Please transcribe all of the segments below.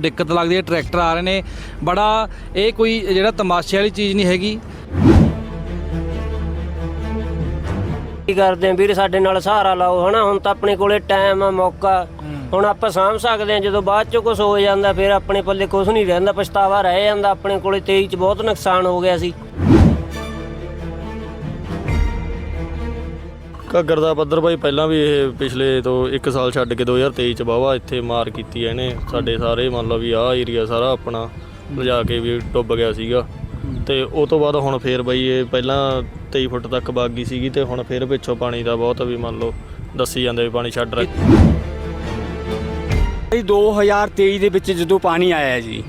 ਦਿੱਕਤ ਲੱਗਦੀ ਹੈ, ਟਰੈਕਟਰ ਆ ਰਹੇ ਨੇ। ਬੜਾ ਇਹ ਕੋਈ ਜਿਹੜਾ ਤਮਾਸ਼ੇ ਵਾਲੀ ਚੀਜ਼ ਨਹੀਂ ਹੈਗੀ। ਕੀ ਕਰਦੇ ਆ ਵੀਰ, ਸਾਡੇ ਨਾਲ ਸਹਾਰਾ ਲਾਓ, ਹਨਾ? ਹੁਣ ਤਾਂ ਆਪਣੇ ਕੋਲੇ ਟਾਈਮ ਆ, ਮੌਕਾ। ਹੁਣ ਆਪਾਂ ਸਾਂਭ ਸਕਦੇ ਆ, ਜਦੋਂ ਬਾਅਦ ਚ ਕੁਝ ਹੋ ਜਾਂਦਾ, ਫਿਰ ਆਪਣੇ ਪੱਲੇ ਕੁਝ ਨਹੀਂ ਰਹਿੰਦਾ, ਪਛਤਾਵਾ ਰਹਿ ਜਾਂਦਾ, ਆਪਣੇ ਕੋਲੇ 23 ਚ ਬਹੁਤ ਨੁਕਸਾਨ ਹੋ ਗਿਆ ਸੀ। ਘੱਗਰ ਦਾ ਪੱਧਰ ਬਾਈ, ਪਹਿਲਾਂ ਵੀ ਇਹ ਪਿਛਲੇ ਤੋਂ 1 ਸਾਲ ਛੱਡ ਕੇ 2023 ਚ ਵਾਹਵਾ ਇੱਥੇ ਮਾਰ ਕੀਤੀ ਹੈ ਇਹਨੇ। ਸਾਡੇ ਸਾਰੇ ਮੰਨ ਲਓ ਵੀ ਆਹ ਏਰੀਆ ਸਾਰਾ ਆਪਣਾ ਲਿਜਾ ਕੇ ਵੀ ਡੁੱਬ ਗਿਆ ਸੀਗਾ। ਤੇ ਉਹ ਤੋਂ ਬਾਅਦ ਹੁਣ ਫੇਰ ਬਾਈ ਇਹ ਪਹਿਲਾਂ 23 ਫੁੱਟ ਤੱਕ ਵਗ ਗਈ ਸੀਗੀ ਤੇ ਹੁਣ ਫੇਰ ਪਿੱਛੋਂ ਪਾਣੀ ਦਾ ਬਹੁਤ ਵੀ ਮੰਨ ਲਓ ਦੱਸੀ ਜਾਂਦੇ ਵੀ ਪਾਣੀ ਛੱਡ ਰਿਹਾ ਇਹ 2023 ਦੇ ਵਿੱਚ ਜਦੋਂ ਪਾਣੀ ਆਇਆ ਜੀ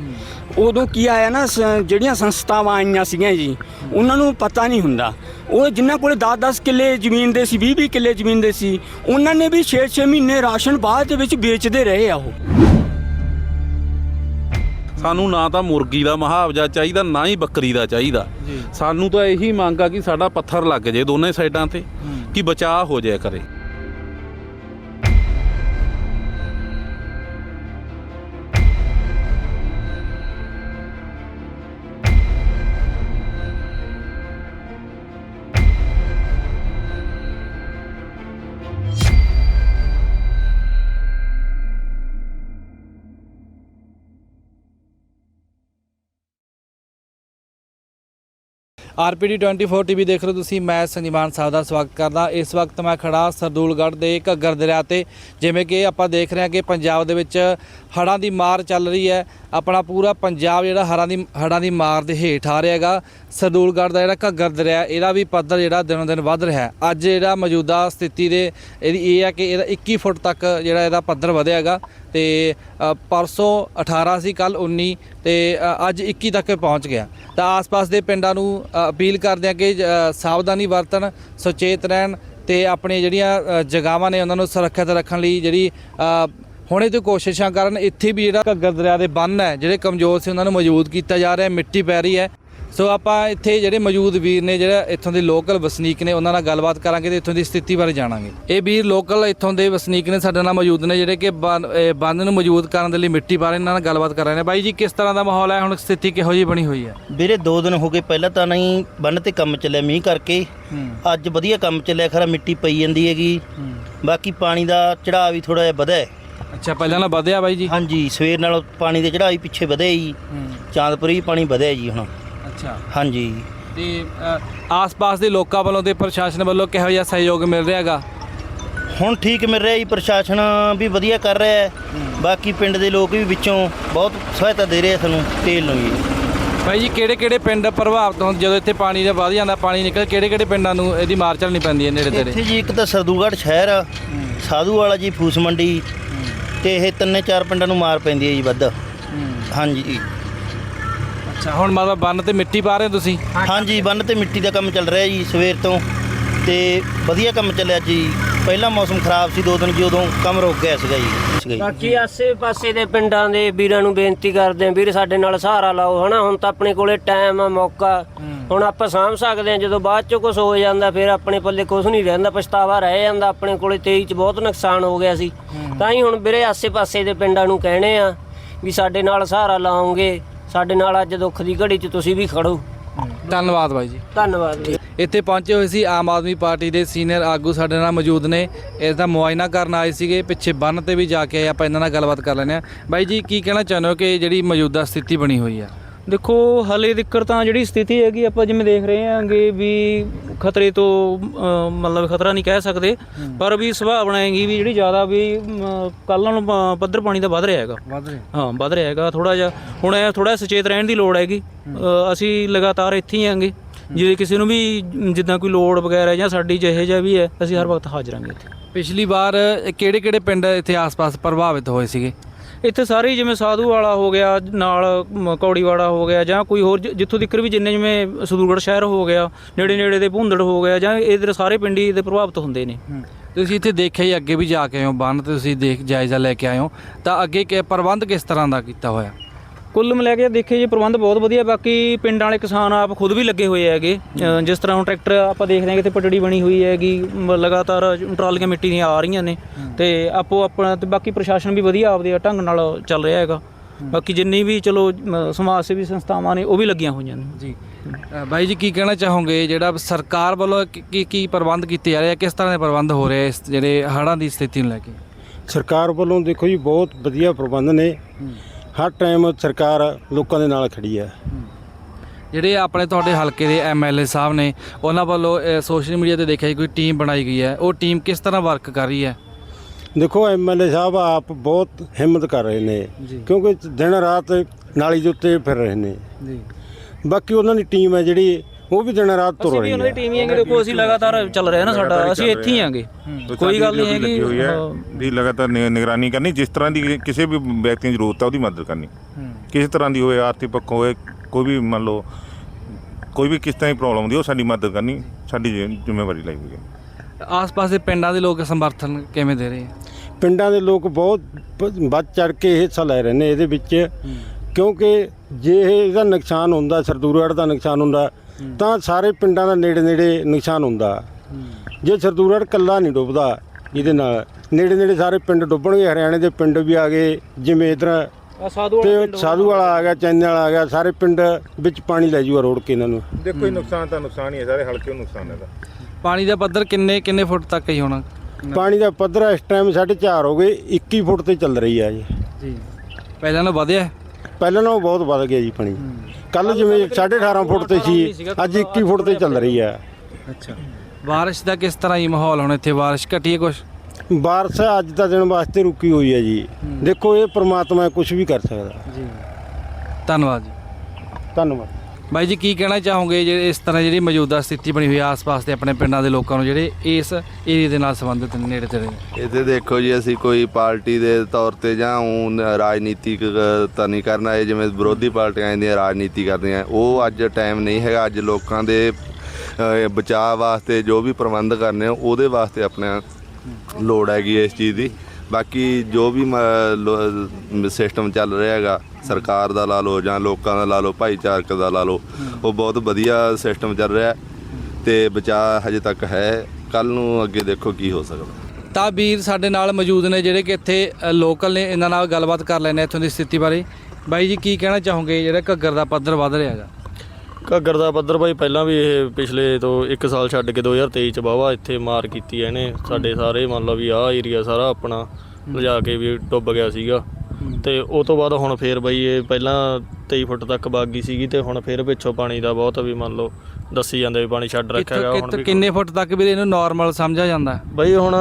ਉਦੋਂ ਕੀ ਆਇਆ ਨਾ ਸ- ਜਿਹੜੀਆਂ ਸੰਸਥਾਵਾਂ ਆਈਆਂ ਸੀਗੀਆਂ ਜੀ ਉਹਨਾਂ ਨੂੰ ਪਤਾ ਨਹੀਂ ਹੁੰਦਾ। ਉਹ ਜਿਨ੍ਹਾਂ ਕੋਲੇ 10-10 ਕਿੱਲੇ ਜ਼ਮੀਨ ਦੇ ਸੀ 20-20 ਕਿੱਲੇ ਜ਼ਮੀਨ ਦੇ ਸੀ ਉਹਨਾਂ ਨੇ ਵੀ 6-6 ਮਹੀਨੇ ਰਾਸ਼ਨ ਬਾਅਦ ਦੇ ਵਿੱਚ ਵੇਚਦੇ ਰਹੇ ਆ ਉਹ। ਸਾਨੂੰ ਨਾ ਤਾਂ ਮੁਰਗੀ ਦਾ ਮੁਆਵਜ਼ਾ ਚਾਹੀਦਾ ਨਾ ਹੀ ਬੱਕਰੀ ਦਾ ਚਾਹੀਦਾ। ਸਾਨੂੰ ਤਾਂ ਇਹੀ ਮੰਗ ਆ ਕਿ ਸਾਡਾ ਪੱਥਰ ਲੱਗ ਜੇ ਦੋਨੇ ਸਾਈਡਾਂ ਤੇ ਕਿ ਬਚਾਅ ਹੋ ਜਾਇਆ ਕਰੇ। ਆਰਪੀਡੀ 24 ਟੀਵੀ ਦੇਖ ਰਹੇ ਹੋ ਤੁਸੀਂ, ਮੈਂ ਸੰਜੀਵਾਨ ਸਾਹਿਬ ਦਾ ਸਵਾਗਤ ਕਰਦਾ। ਇਸ ਵਕਤ ਮੈਂ ਖੜਾ ਸਰਦੂਲਗੜ੍ਹ ਦੇ ਘੱਗਰ ਦਰਿਆ ਤੇ, ਜਿਵੇਂ ਕਿ ਆਪਾਂ ਦੇਖ ਰਹੇ ਹਾਂ ਕਿ ਪੰਜਾਬ ਦੇ ਵਿੱਚ ਹੜ੍ਹਾਂ ਦੀ ਮਾਰ ਚੱਲ ਰਹੀ ਹੈ। ਆਪਣਾ ਪੂਰਾ ਪੰਜਾਬ ਜਿਹੜਾ ਹੜ੍ਹਾਂ ਦੀ ਹੜ੍ਹਾਂ ਦੀ ਮਾਰ ਦੇ ਹੇਠ ਆ ਰਿਹਾ ਹੈਗਾ। ਸਰਦੂਲਗੜ੍ਹ ਦਾ ਜਿਹੜਾ ਘੱਗਰ ਦਰਿਆ, ਇਹਦਾ ਵੀ ਪੱਧਰ ਜਿਹੜਾ ਦਿਨੋਂ ਦਿਨ ਵੱਧ ਰਿਹਾ ਹੈ। ਅੱਜ ਜਿਹੜਾ ਮੌਜੂਦਾ ਸਥਿਤੀ ਦੇ, ਇਹਦੀ ਇਹ ਹੈ ਕਿ ਇਹਦਾ 21 ਫੁੱਟ ਤੱਕ ਜਿਹੜਾ ਇਹਦਾ ਪੱਧਰ ਵਧਿਆ ਹੈਗਾ। ਤੇ ਪਰਸੋਂ 18 ਸੀ ਕੱਲ 19 ਤੇ ਅੱਜ 21 ਤੱਕ ਪਹੁੰਚ ਗਿਆ। ਤਾਂ ਆਸ-ਪਾਸ ਦੇ ਪਿੰਡਾਂ ਨੂੰ ਅਪੀਲ ਕਰਦੇ ਆ ਕਿ ਸਾਵਧਾਨੀ ਵਰਤਣ ਸੁਚੇਤ ਰਹਿਣ ਤੇ ਆਪਣੀਆਂ ਜਿਹੜੀਆਂ ਅ, ਜਗ੍ਹਾਵਾਂ ਨੇ ਉਹਨਾਂ ਨੂੰ ਸੁਰੱਖਿਅਤ ਰੱਖਣ ਲਈ ਜਿਹੜੀ ਹੁਣੇ ਤੋਂ ਕੋਸ਼ਿਸ਼ਾਂ ਕਰਨ ਇੱਥੇ ਵੀ ਜਿਹੜਾ ਘੱਗਰ ਦਰਿਆ ਦੇ ਬੰਨ ਹੈ ਜਿਹੜੇ ਕਮਜ਼ੋਰ ਸੀ ਉਹਨਾਂ ਨੂੰ ਮਜ਼ਬੂਤ ਕੀਤਾ ਜਾ ਰਿਹਾ ਮਿੱਟੀ ਪੈ ਰਹੀ ਹੈ। ਸੋ ਆਪਾਂ ਇੱਥੇ ਜਿਹੜੇ ਮੌਜੂਦ ਵੀਰ ਨੇ ਜਿਹੜਾ ਇੱਥੋਂ ਦੇ ਲੋਕਲ ਵਸਨੀਕ ਨੇ ਉਹਨਾਂ ਨਾਲ ਗੱਲਬਾਤ ਕਰਾਂਗੇ ਤੇ ਇੱਥੋਂ ਦੀ ਸਥਿਤੀ ਬਾਰੇ ਜਾਣਾਂਗੇ। ਇਹ ਵੀਰ ਲੋਕਲ ਇੱਥੋਂ ਦੇ ਵਸਨੀਕ ਨੇ ਸਾਡੇ ਨਾਲ ਮੌਜੂਦ ਨੇ ਜਿਹੜੇ ਕਿ ਬੰਨ ਨੂੰ ਮਜ਼ਬੂਤ ਕਰਨ ਦੇ ਲਈ ਮਿੱਟੀ ਬਾਰੇ ਇਹਨਾਂ ਨਾਲ ਗੱਲਬਾਤ ਕਰ ਰਹੇ ਨੇ। ਬਾਈ ਜੀ ਕਿਸ ਤਰ੍ਹਾਂ ਦਾ ਮਾਹੌਲ ਹੈ? ਹੁਣ ਸਥਿਤੀ ਕਿਹੋ ਜਿਹੀ ਬਣੀ ਹੋਈ ਹੈ? ਵੀਰੇ 2 ਦਿਨ ਹੋ ਗਏ ਪਹਿਲਾਂ ਤਾਂ ਨਹੀਂ ਬੰਨ ਤੇ ਕੰਮ ਚੱਲਿਆ ਮੀਂਹ ਕਰਕੇ। ਅੱਜ ਵਧੀਆ ਕੰਮ ਚੱਲਿਆ ਖਰਾ ਮਿੱਟੀ ਪਈ ਜਾਂਦੀ ਹੈਗੀ। ਬਾਕੀ ਪਾਣੀ ਦਾ ਚੜਾਅ ਵੀ ਥੋੜਾ ਜਿਹਾ ਵਧਿਆ। ਅੱਛਾ ਪਹਿਲਾਂ ਨਾਲ ਵਧਿਆ ਬਾਈ ਜੀ? ਹਾਂਜੀ ਸਵੇਰ ਨਾਲ ਪਾਣੀ ਦੇ ਚੜਾਅ ਵੀ ਪਿੱਛੇ ਵਧਿਆ ਜੀ। ਚਾਂਦਪੁਰੀ ਪਾਣੀ ਵਧਿਆ ਜੀ ਹੁਣ। ਅੱਛਾ। ਹਾਂਜੀ। ਤੇ ਅ, ਆਸ-ਪਾਸ ਦੇ ਲੋਕਾਂ ਵੱਲੋਂ ਤੇ ਪ੍ਰਸ਼ਾਸਨ ਵੱਲੋਂ ਕਿਹੋ ਜਿਹਾ ਸਹਿਯੋਗ ਮਿਲ ਰਿਹਾ ਹੈਗਾ? ਹੁਣ ਠੀਕ ਮਿਲ ਰਿਹਾ ਜੀ ਪ੍ਰਸ਼ਾਸਨ ਵੀ ਵਧੀਆ ਕਰ ਰਿਹਾ ਹੈ। ਬਾਕੀ ਪਿੰਡ ਦੇ ਲੋਕ ਵੀ ਵਿੱਚੋਂ ਬਹੁਤ ਸਹਾਇਤਾ ਦੇ ਰਹੇ ਆ ਸਾਨੂੰ ਤੇਲ ਨੂੰ ਜੀ ਬਾਈ ਜੀ ਕਿਹੜੇ ਕਿਹੜੇ ਪਿੰਡ ਪ੍ਰਭਾਵਿਤ ਹੋਣ? ਜਦੋਂ ਇੱਥੇ ਪਾਣੀ ਦਾ ਵਧ ਜਾਂਦਾ ਪਾਣੀ ਨਿਕਲ ਕਿਹੜੇ ਕਿਹੜੇ ਪਿੰਡਾਂ ਨੂੰ ਇਹਦੀ ਮਾਰ ਚੱਲਣੀ ਪੈਂਦੀ ਹੈ ਨੇੜੇ ਤੇੜੇ? ਇੱਥੇ ਜੀ ਇੱਕ ਤਾਂ ਸਰਦੂਗੜ੍ਹ ਸ਼ਹਿਰ ਆ ਸਾਧੂ ਵਾਲਾ ਜੀ ਫੂਸ ਮੰਡੀ ਤੇ ਇਹ ਤਿੰਨੇ ਚਾਰ ਪਿੰਡਾਂ ਨੂੰ ਮਾਰ ਪੈਂਦੀ ਹੈ ਜੀ ਵੱਧ। ਹਾਂਜੀ। ਅੱਛਾ ਹੁਣ ਮਤਲਬ ਬੰਨ ਤੇ ਮਿੱਟੀ ਪਾ ਰਹੇ ਹੋ ਤੁਸੀਂ? ਹਾਂਜੀ ਬੰਨ ਤੇ ਮਿੱਟੀ ਦਾ ਕੰਮ ਚੱਲ ਰਿਹਾ ਜੀ ਸਵੇਰ ਤੋਂ ਤੇ ਵਧੀਆ ਕੰਮ ਚੱਲਿਆ ਜੀ। ਪਹਿਲਾ ਮੌਸਮ ਖਰਾਬ ਸੀ ਦੋ ਦਿਨ ਜੀ ਉਦੋਂ ਕੰਮ ਰੁਕ ਗਿਆ ਸੀਗਾ ਜੀ ਬਾਕੀ ਆਸੇ-ਪਾਸੇ ਦੇ ਪਿੰਡਾਂ ਦੇ ਵੀਰਾਂ ਨੂੰ ਬੇਨਤੀ ਕਰਦੇ ਆ ਵੀਰ ਸਾਡੇ ਨਾਲ ਸਹਾਰਾ ਲਾਓ ਹਨਾ? ਹੁਣ ਤਾਂ ਆਪਣੇ ਕੋਲੇ ਟਾਈਮ ਆ ਮੌਕਾ। ਹੁਣ ਆਪਾਂ ਸਾਂਭ ਸਕਦੇ ਆ ਜਦੋਂ ਬਾਅਦ ਚ ਕੁਝ ਹੋ ਜਾਂਦਾ ਫਿਰ ਆਪਣੇ ਪੱਲੇ ਕੁਝ ਨਹੀਂ ਰਹਿੰਦਾ ਪਛਤਾਵਾ ਰਹਿ ਜਾਂਦਾ। ਆਪਣੇ ਕੋਲੇ 23 ਚ ਬਹੁਤ ਨੁਕਸਾਨ ਹੋ ਗਿਆ ਸੀ। ਤਾਂ ਹੀ ਹੁਣ ਵੀਰੇ ਆਸੇ-ਪਾਸੇ ਦੇ ਪਿੰਡਾਂ ਨੂੰ ਕਹਿਣੇ ਆ ਵੀ ਸਾਡੇ ਨਾਲ ਸਹਾਰਾ ਲਾਓਗੇ। ਸਾਡੇ ਨਾਲ ਅੱਜ ਦੁੱਖ ਦੀ ਘੜੀ 'ਚ ਤੁਸੀਂ ਵੀ ਖੜੋ। ਧੰਨਵਾਦ ਬਾਈ ਜੀ। ਧੰਨਵਾਦ ਵੀਰ ਇੱਥੇ ਪਹੁੰਚੇ ਹੋਏ ਸੀ ਆਮ ਆਦਮੀ ਪਾਰਟੀ ਦੇ ਸੀਨੀਅਰ ਆਗੂ ਸਾਡੇ ਨਾਲ ਮੌਜੂਦ ਨੇ। ਇਸ ਦਾ ਮੁਆਇਨਾ ਕਰਨ ਆਏ ਸੀਗੇ ਪਿੱਛੇ ਬੰਨ ਤੇ ਵੀ ਜਾ ਕੇ ਆਏ ਆਪਾਂ ਇਹਨਾਂ ਨਾਲ ਗੱਲਬਾਤ ਕਰ ਲੈਂਦੇ ਆ ਬਾਈ ਜੀ ਕੀ ਕਹਿਣਾ ਚਾਹੁੰਦੇ ਹੋ ਕਿ ਜਿਹੜੀ ਮੌਜੂਦਾ ਸਥਿਤੀ ਬਣੀ ਹੋਈ ਆ? ਦੇਖੋ ਹਲੇ ਦਿੱਕਰ ਤਾਂ ਜਿਹੜੀ ਸਥਿਤੀ ਹੈਗੀ ਆਪਾਂ ਜਿਵੇਂ ਦੇਖ ਰਹੇ ਹਾਂਗੇ ਵੀ ਖਤਰੇ ਤੋਂ ਮਤਲਬ ਖਤਰਾ ਨਹੀਂ ਕਹਿ ਸਕਦੇ ਪਰ ਵੀ ਸੁਭਾਵਨਾ ਹੈਗੀ ਵੀ ਜਿਹੜੀ ਜ਼ਿਆਦਾ ਵੀ ਕੱਲ ਪ- ਪੱਧਰ ਪਾਣੀ ਦਾ ਵੱਧ ਰਿਹਾ ਹੈਗਾ। ਵਧ ਰਿਹਾ। ਹਾਂ ਵੱਧ ਰਿਹਾ ਹੈਗਾ ਥੋੜਾ ਜਿਹਾ ਹੁਣ ਇਹ ਥੋੜਾ ਸੁਚੇਤ ਰਹਿਣ ਦੀ ਲੋੜ ਹੈਗੀ। ਅਸੀਂ ਲਗਾਤਾਰ ਇੱਥੇ ਹੀ ਆਂਗੇ ਜੇ ਕਿਸੇ ਨੂੰ ਵੀ ਜਿੱਦਾਂ ਕੋਈ ਲੋੜ ਵਗੈਰਾ ਜਾਂ ਸਾਡੀ ਜਿਹੇ ਜਿਹਾ ਵੀ ਹੈ ਅਸੀਂ ਹਰ ਵਕਤ ਹਾਜ਼ਰ ਆਂਗੇ ਇੱਥੇ। ਪਿਛਲੀ ਵਾਰ ਕਿਹੜੇ ਕਿਹੜੇ ਪਿੰਡ ਇੱਥੇ ਆਸ-ਪਾਸ ਪ੍ਰਭਾਵਿਤ ਹੋਏ ਸੀਗੇ? ਇੱਥੇ ਸਾਰੇ ਹੀ ਜਿਵੇਂ ਸਾਧੂ ਵਾਲਾ ਹੋ ਗਿਆ ਨਾਲ ਮ, ਕੌੜੀਵਾੜਾ ਹੋ ਗਿਆ ਜਾਂ ਕੋਈ ਹੋਰ ਜ- ਜਿੱਥੋਂ ਤੱਕ ਵੀ ਜਿੰਨੇ ਜਿਵੇਂ ਸਦੂਗੜ ਸ਼ਹਿਰ ਹੋ ਗਿਆ ਨੇੜੇ ਨੇੜੇ ਦੇ ਭੁੰਦੜ ਹੋ ਗਿਆ ਜਾਂ ਇਧਰ ਸਾਰੇ ਪਿੰਡ ਹੀ ਇਹਦੇ ਪ੍ਰਭਾਵਿਤ ਹੁੰਦੇ ਨੇ। ਤੁਸੀਂ ਇੱਥੇ ਦੇਖਿਆ ਹੀ ਅੱਗੇ ਵੀ ਜਾ ਕੇ ਆਏ ਹੋ ਬੰਨ ਤੇ ਤੁਸੀਂ ਦੇਖ ਜਾਇਜ਼ਾ ਲੈ ਕੇ ਆਏ ਹੋ ਤਾਂ ਅੱਗੇ ਕਿ ਪ੍ਰਬੰਧ ਕਿਸ ਤਰ੍ਹਾਂ ਦਾ ਕੀਤਾ ਹੋਇਆ? ਕੁੱਲ ਮਿਲਾ ਕੇ ਦੇਖੇ ਜੀ ਪ੍ਰਬੰਧ ਬਹੁਤ ਵਧੀਆ ਬਾਕੀ ਪਿੰਡਾਂ ਵਾਲੇ ਕਿਸਾਨ ਆਪ ਖੁਦ ਵੀ ਲੱਗੇ ਹੋਏ ਹੈਗੇ। ਜਿਸ ਤਰ੍ਹਾਂ ਹੁਣ ਟਰੈਕਟਰ ਆਪਾਂ ਦੇਖਦੇ ਹਾਂ ਕਿ ਪਟੜੀ ਬਣੀ ਹੋਈ ਹੈਗੀ ਮ, ਲਗਾਤਾਰ ਟਰਾਲੀਆਂ ਮਿੱਟੀ ਦੀਆਂ ਆ ਰਹੀਆਂ ਨੇ। ਤੇ ਆਪੋ ਆਪਣਾ ਤੇ ਬਾਕੀ ਪ੍ਰਸ਼ਾਸਨ ਵੀ ਵਧੀਆ ਆਪਦੇ ਢੰਗ ਨਾਲ ਚੱਲ ਰਿਹਾ ਹੈਗਾ। ਬਾਕੀ ਜਿੰਨੀ ਵੀ ਚਲੋ ਸਮਾਜ ਸੇਵੀ ਸੰਸਥਾਵਾਂ ਨੇ ਉਹ ਵੀ ਲੱਗੀਆਂ ਹੋਈਆਂ ਨੇ। ਜੀ। ਬਾਈ ਜੀ ਕੀ ਕਹਿਣਾ ਚਾਹੋਗੇ? ਜਿਹੜਾ ਸਰਕਾਰ ਵੱਲੋਂ ਕੀ- ਕੀ ਪ੍ਰਬੰਧ ਕੀਤੇ ਜਾ ਰਹੇ ਆ ਕਿਸ ਤਰ੍ਹਾਂ ਦੇ ਪ੍ਰਬੰਧ ਹੋ ਰਹੇ ਜਿਹੜੇ ਹੜ੍ਹਾਂ ਦੀ ਸਥਿਤੀ ਨੂੰ ਲੈ ਕੇ? ਸਰਕਾਰ ਵੱਲੋਂ ਦੇਖੋ ਜੀ ਬਹੁਤ ਵਧੀਆ ਪ੍ਰਬੰਧ ਨੇ। ਹਰ ਟਾਈਮ ਸਰਕਾਰ ਲੋਕਾਂ ਦੇ ਨਾਲ ਖੜੀ ਹੈ। ਜਿਹੜੇ ਆਪਣੇ ਤੁਹਾਡੇ ਹਲਕੇ ਦੇ ਐਮਐਲਏ ਸਾਹਿਬ ਨੇ ਉਹਨਾਂ ਵੱਲੋਂ ਸੋਸ਼ਲ ਮੀਡੀਆ ਤੇ ਦੇਖਿਆ ਕੋਈ ਟੀਮ ਬਣਾਈ ਗਈ ਹੈ। ਉਹ ਟੀਮ ਕਿਸ ਤਰ੍ਹਾਂ ਵਰਕ ਕਰ ਰਹੀ ਹੈ? ਦੇਖੋ ਐਮਐਲਏ ਸਾਹਿਬ ਆਪ ਬਹੁਤ ਹਿੰਮਤ ਕਰ ਰਹੇ ਨੇ। ਕਿਉਂਕਿ ਦਿਨ ਰਾਤ ਨਾਲੀ ਦੇ ਉੱਤੇ ਫਿਰ ਰਹੇ ਨੇ। ਜੀ। ਬਾਕੀ ਉਹਨਾਂ ਦੀ ਟੀਮ ਹੈ ਜਿਹੜੀ ਉਹ ਵੀ ਦਿਨ ਰਾਤ ਤੁਰ ਅਸੀਂ ਵੀ ਰਹੀ ਉਹਨਾਂ ਦੀ ਹੈ। ਟੀਮ ਹੀ ਹੈਗੇ ਦੇਖੋ ਅਸੀਂ ਲਗਾਤਾਰ ਚੱਲ ਰਿਹਾ ਨਾ ਸਾਡਾ ਅਸੀਂ ਇੱਥੇ ਹੀ ਆਂਗੇ ਕੋਈ ਗੱਲ ਨਹੀਂ ਹੈਗੀ। ਹੋਈ ਹੈ। ਵੀ ਲਗਾਤਾਰ ਨਿ- ਨਿਗਰਾਨੀ ਕਰਨੀ ਜਿਸ ਤਰ੍ਹਾਂ ਦੀ ਕਿਸੇ ਵੀ ਵਿਅਕਤੀ ਦੀ ਜ਼ਰੂਰਤ ਹੈ ਉਹਦੀ ਮਦਦ ਕਰਨੀ। ਕਿਸੇ ਤਰ੍ਹਾਂ ਦੀ ਹੋਏ ਆਰਥਿਕ ਪੱਖੋਂ ਹੋਏ ਕੋਈ ਵੀ ਮੰਨ ਲਓ ਕੋਈ ਵੀ ਕਿਸ ਤਰ੍ਹਾਂ ਦੀ ਪ੍ਰੋਬਲਮ ਦੀ ਉਹ ਸਾਡੀ ਮਦਦ ਕਰਨੀ ਸਾਡੀ ਜ਼ਿ- ਜ਼ਿੰਮੇਵਾਰੀ ਲਈ ਹੋਈ ਹੈ। ਆਸ-ਪਾਸ ਦੇ ਪਿੰਡਾਂ ਦੇ ਲੋਕ ਸਮਰਥਨ ਕਿਵੇਂ ਦੇ ਰਹੇ ਆ? ਪਿੰਡਾਂ ਦੇ ਲੋਕ ਬਹੁਤ ਪ- ਵੱਧ ਚੜ ਕੇ ਹਿੱਸਾ ਲੈ ਰਹੇ ਨੇ ਇਹਦੇ ਵਿੱਚ। ਕਿਉਂਕਿ ਜੇ ਇਹ ਇਹਦਾ ਨੁਕਸਾਨ ਹੁੰਦਾ ਸਰਦੂਰਗੜ ਦਾ ਨੁਕਸਾਨ ਹੁੰਦਾ ਤਾਂ ਸਾਰੇ ਪਿੰਡਾਂ ਦਾ ਨੇੜੇ ਨੇੜੇ ਨੁਕਸਾਨ ਹੁੰਦਾ। ਜੇ ਸਰਦੂਰਗੜ ਕੱਲਾ ਨਹੀਂ ਡੁੱਬਦਾ ਇਹਦੇ ਨਾਲ ਨੇੜੇ ਨੇੜੇ ਸਾਰੇ ਪਿੰਡ ਡੁੱਬਣਗੇ। ਹਰਿਆਣੇ ਦੇ ਪਿੰਡ ਵੀ ਆ ਗਏ ਜਿਵੇਂ ਇਧਰ ਆਹ ਸਾਧੂ ਵਾਲਾ ਤੇ ਸਾਧੂ ਵਾਲਾ ਆ ਗਿਆ ਚੈਨਲ ਵਾਲਾ ਆ ਗਿਆ ਸਾਰੇ ਪਿੰਡ ਵਿੱਚ ਪਾਣੀ ਲੈ ਜੂਗਾ ਰੋੜ ਕੇ ਇਹਨਾਂ ਨੂੰ। ਦੇਖੋ ਇਹ ਨੁਕਸਾਨ ਤਾਂ ਨੁਕਸਾਨ ਹੀ ਹੈ ਸਾਰੇ ਹਲਕੇ ਨੂੰ ਨੁਕਸਾਨ ਹੈ ਪਾਣੀ ਦਾ ਪੱਧਰ ਕਿੰਨੇ ਕਿੰਨੇ ਫੁੱਟ ਤੱਕ ਹੀ ਹੋਣਾ? ਪਾਣੀ ਦਾ ਪੱਧਰ ਇਸ ਟਾਈਮ 4.5 ਹੋ ਗਏ 21 ਫੁੱਟ ਤੇ ਚੱਲ ਰਹੀ ਆ ਜੀ। ਜੀ। ਪਹਿਲਾਂ ਨਾਲੋਂ ਵਧਿਆ? ਪਹਿਲਾਂ ਨਾਲੋਂ ਬਹੁਤ ਵੱਧ ਗਿਆ ਜੀ ਪਾਣੀ। ਕੱਲ ਜਿਵੇਂ 18.5 ਫੁੱਟ ਤੇ ਸੀ ਅੱਜ 21 ਫੁੱਟ ਤੇ ਚੱਲ ਰਹੀ ਹੈ। ਅੱਛਾ। ਬਾਰਿਸ਼ ਦਾ ਕਿਸ ਤਰ੍ਹਾਂ ਹੀ ਮਾਹੌਲ ਹੁਣ ਇੱਥੇ? ਬਾਰਿਸ਼ ਘਟੀ ਹੈ ਕੁਛ? ਬਾਰਿਸ਼ ਅੱਜ ਦਾ ਦਿਨ ਵਾਸਤੇ ਰੁਕੀ ਹੋਈ ਹੈ ਜੀ। ਦੇਖੋ ਇਹ ਪ੍ਰਮਾਤਮਾ ਕੁਝ ਵੀ ਕਰ ਸਕਦਾ। ਜੀ। ਧੰਨਵਾਦ ਜੀ। ਧੰਨਵਾਦ। ਬਾਈ ਜੀ ਕੀ ਕਹਿਣਾ ਚਾਹੋਗੇ ਜਿਹੜੇ ਇਸ ਤਰ੍ਹਾਂ ਜਿਹੜੀ ਮੌਜੂਦਾ ਸਥਿਤੀ ਬਣੀ ਹੋਈ ਹੈ ਆਸ-ਪਾਸ ਦੇ ਆਪਣੇ ਪਿੰਡਾਂ ਦੇ ਲੋਕਾਂ ਨੂੰ ਜਿਹੜੇ ਇਸ ਏਰੀਆ ਦੇ ਨਾਲ ਸੰਬੰਧਿਤ ਨੇ, ਨੇੜੇ ਤੇੜੇ ਨੇ? ਦੇਖੋ ਜੀ ਅਸੀਂ ਕੋਈ ਪਾਰਟੀ ਦੇ ਤੌਰ ਤੇ ਜਾਂ ਊਂ ਰਾਜਨੀਤਿਕ ਤਾਂ ਨਹੀਂ ਕਰਨਾ ਇਹ ਜਿਵੇਂ ਵਿਰੋਧੀ ਪਾਰਟੀਆਂ ਦੀਆਂ ਰਾਜਨੀਤੀ ਕਰਦੀਆਂ ਉਹ ਅੱਜ ਟਾਈਮ ਨਹੀਂ ਹੈਗਾ ਅੱਜ ਲੋਕਾਂ ਦੇ ਬਚਾਅ ਵਾਸਤੇ ਜੋ ਵੀ ਪ੍ਰਬੰਧ ਕਰਨੇ ਉਹਦੇ ਵਾਸਤੇ ਆਪਣਾ ਲੋੜ ਹੈਗੀ ਇਸ ਚੀਜ਼ ਦੀ। ਬਾਕੀ ਜੋ ਵੀ ਸਿਸਟਮ ਚੱਲ ਰਿਹਾ ਹੈਗਾ, ਸਰਕਾਰ ਦਾ ਲਾ ਲਓ ਜਾਂ ਲੋਕਾਂ ਦਾ ਲਾ ਲਓ, ਭਾਈਚਾਰਕ ਦਾ ਲਾ ਲਓ, ਉਹ ਬਹੁਤ ਵਧੀਆ ਸਿਸਟਮ ਚੱਲ ਰਿਹਾ ਤੇ ਬਚਾਅ ਹਜੇ ਤੱਕ ਹੈ। ਕੱਲ ਨੂੰ ਅੱਗੇ ਦੇਖੋ ਕੀ ਹੋ ਸਕਦਾ। ਤਾਂ ਵੀਰ ਸਾਡੇ ਨਾਲ ਮੌਜੂਦ ਨੇ ਜਿਹੜੇ ਕਿ ਇੱਥੇ ਲੋਕਲ ਨੇ, ਇਹਨਾਂ ਨਾਲ ਗੱਲਬਾਤ ਕਰ ਲੈਣੇ ਇੱਥੋਂ ਦੀ ਸਥਿਤੀ ਬਾਰੇ। ਬਾਈ ਜੀ, ਕੀ ਕਹਿਣਾ ਚਾਹੋਗੇ? ਜਿਹੜਾ ਘੱਗਰ ਦਾ ਪੱਧਰ ਵੱਧ ਰਿਹਾ ਹੈਗਾ। ਘੱਗਰ ਦਾ ਪੱਧਰ ਭਾਈ ਪਹਿਲਾਂ ਵੀ ਇਹ ਪਿਛਲੇ ਤੋਂ 1 ਸਾਲ ਛੱਡ ਕੇ 2023 ਚ ਵਾਹਵਾ ਇੱਥੇ ਮਾਰ ਕੀਤੀ ਹੈ ਇਹਨੇ। ਸਾਡੇ ਸਾਰੇ ਮੰਨ ਲਓ ਵੀ ਆਹ ਏਰੀਆ ਸਾਰਾ ਆਪਣਾ ਲਿਜਾ ਕੇ ਵੀ ਡੁੱਬ ਗਿਆ ਸੀਗਾ। ਤੇ ਉਹ ਤੋਂ ਬਾਅਦ ਹੁਣ ਫੇਰ ਬਈ ਇਹ ਪਹਿਲਾਂ 23 ਫੁੱਟ ਤੱਕ ਵਗ ਗਈ ਸੀਗੀ ਤੇ ਹੁਣ ਫੇਰ ਪਿੱਛੋਂ ਪਾਣੀ ਦਾ ਬਹੁਤ ਵੀ ਮੰਨ ਲਓ ਦੱਸੀ ਜਾਂਦੇ ਵੀ ਪਾਣੀ ਛੱਡ ਰੱਖਿਆ ਗਿਆ ਹੁਣ ਵੀ ਕਿੰਨੇ ਫੁੱਟ ਤੱਕ ਵੀ ਇਹਨੂੰ ਨਾਰਮਲ ਸਮਝਿਆ ਜਾਂਦਾ? ਬਈ ਹੁਣ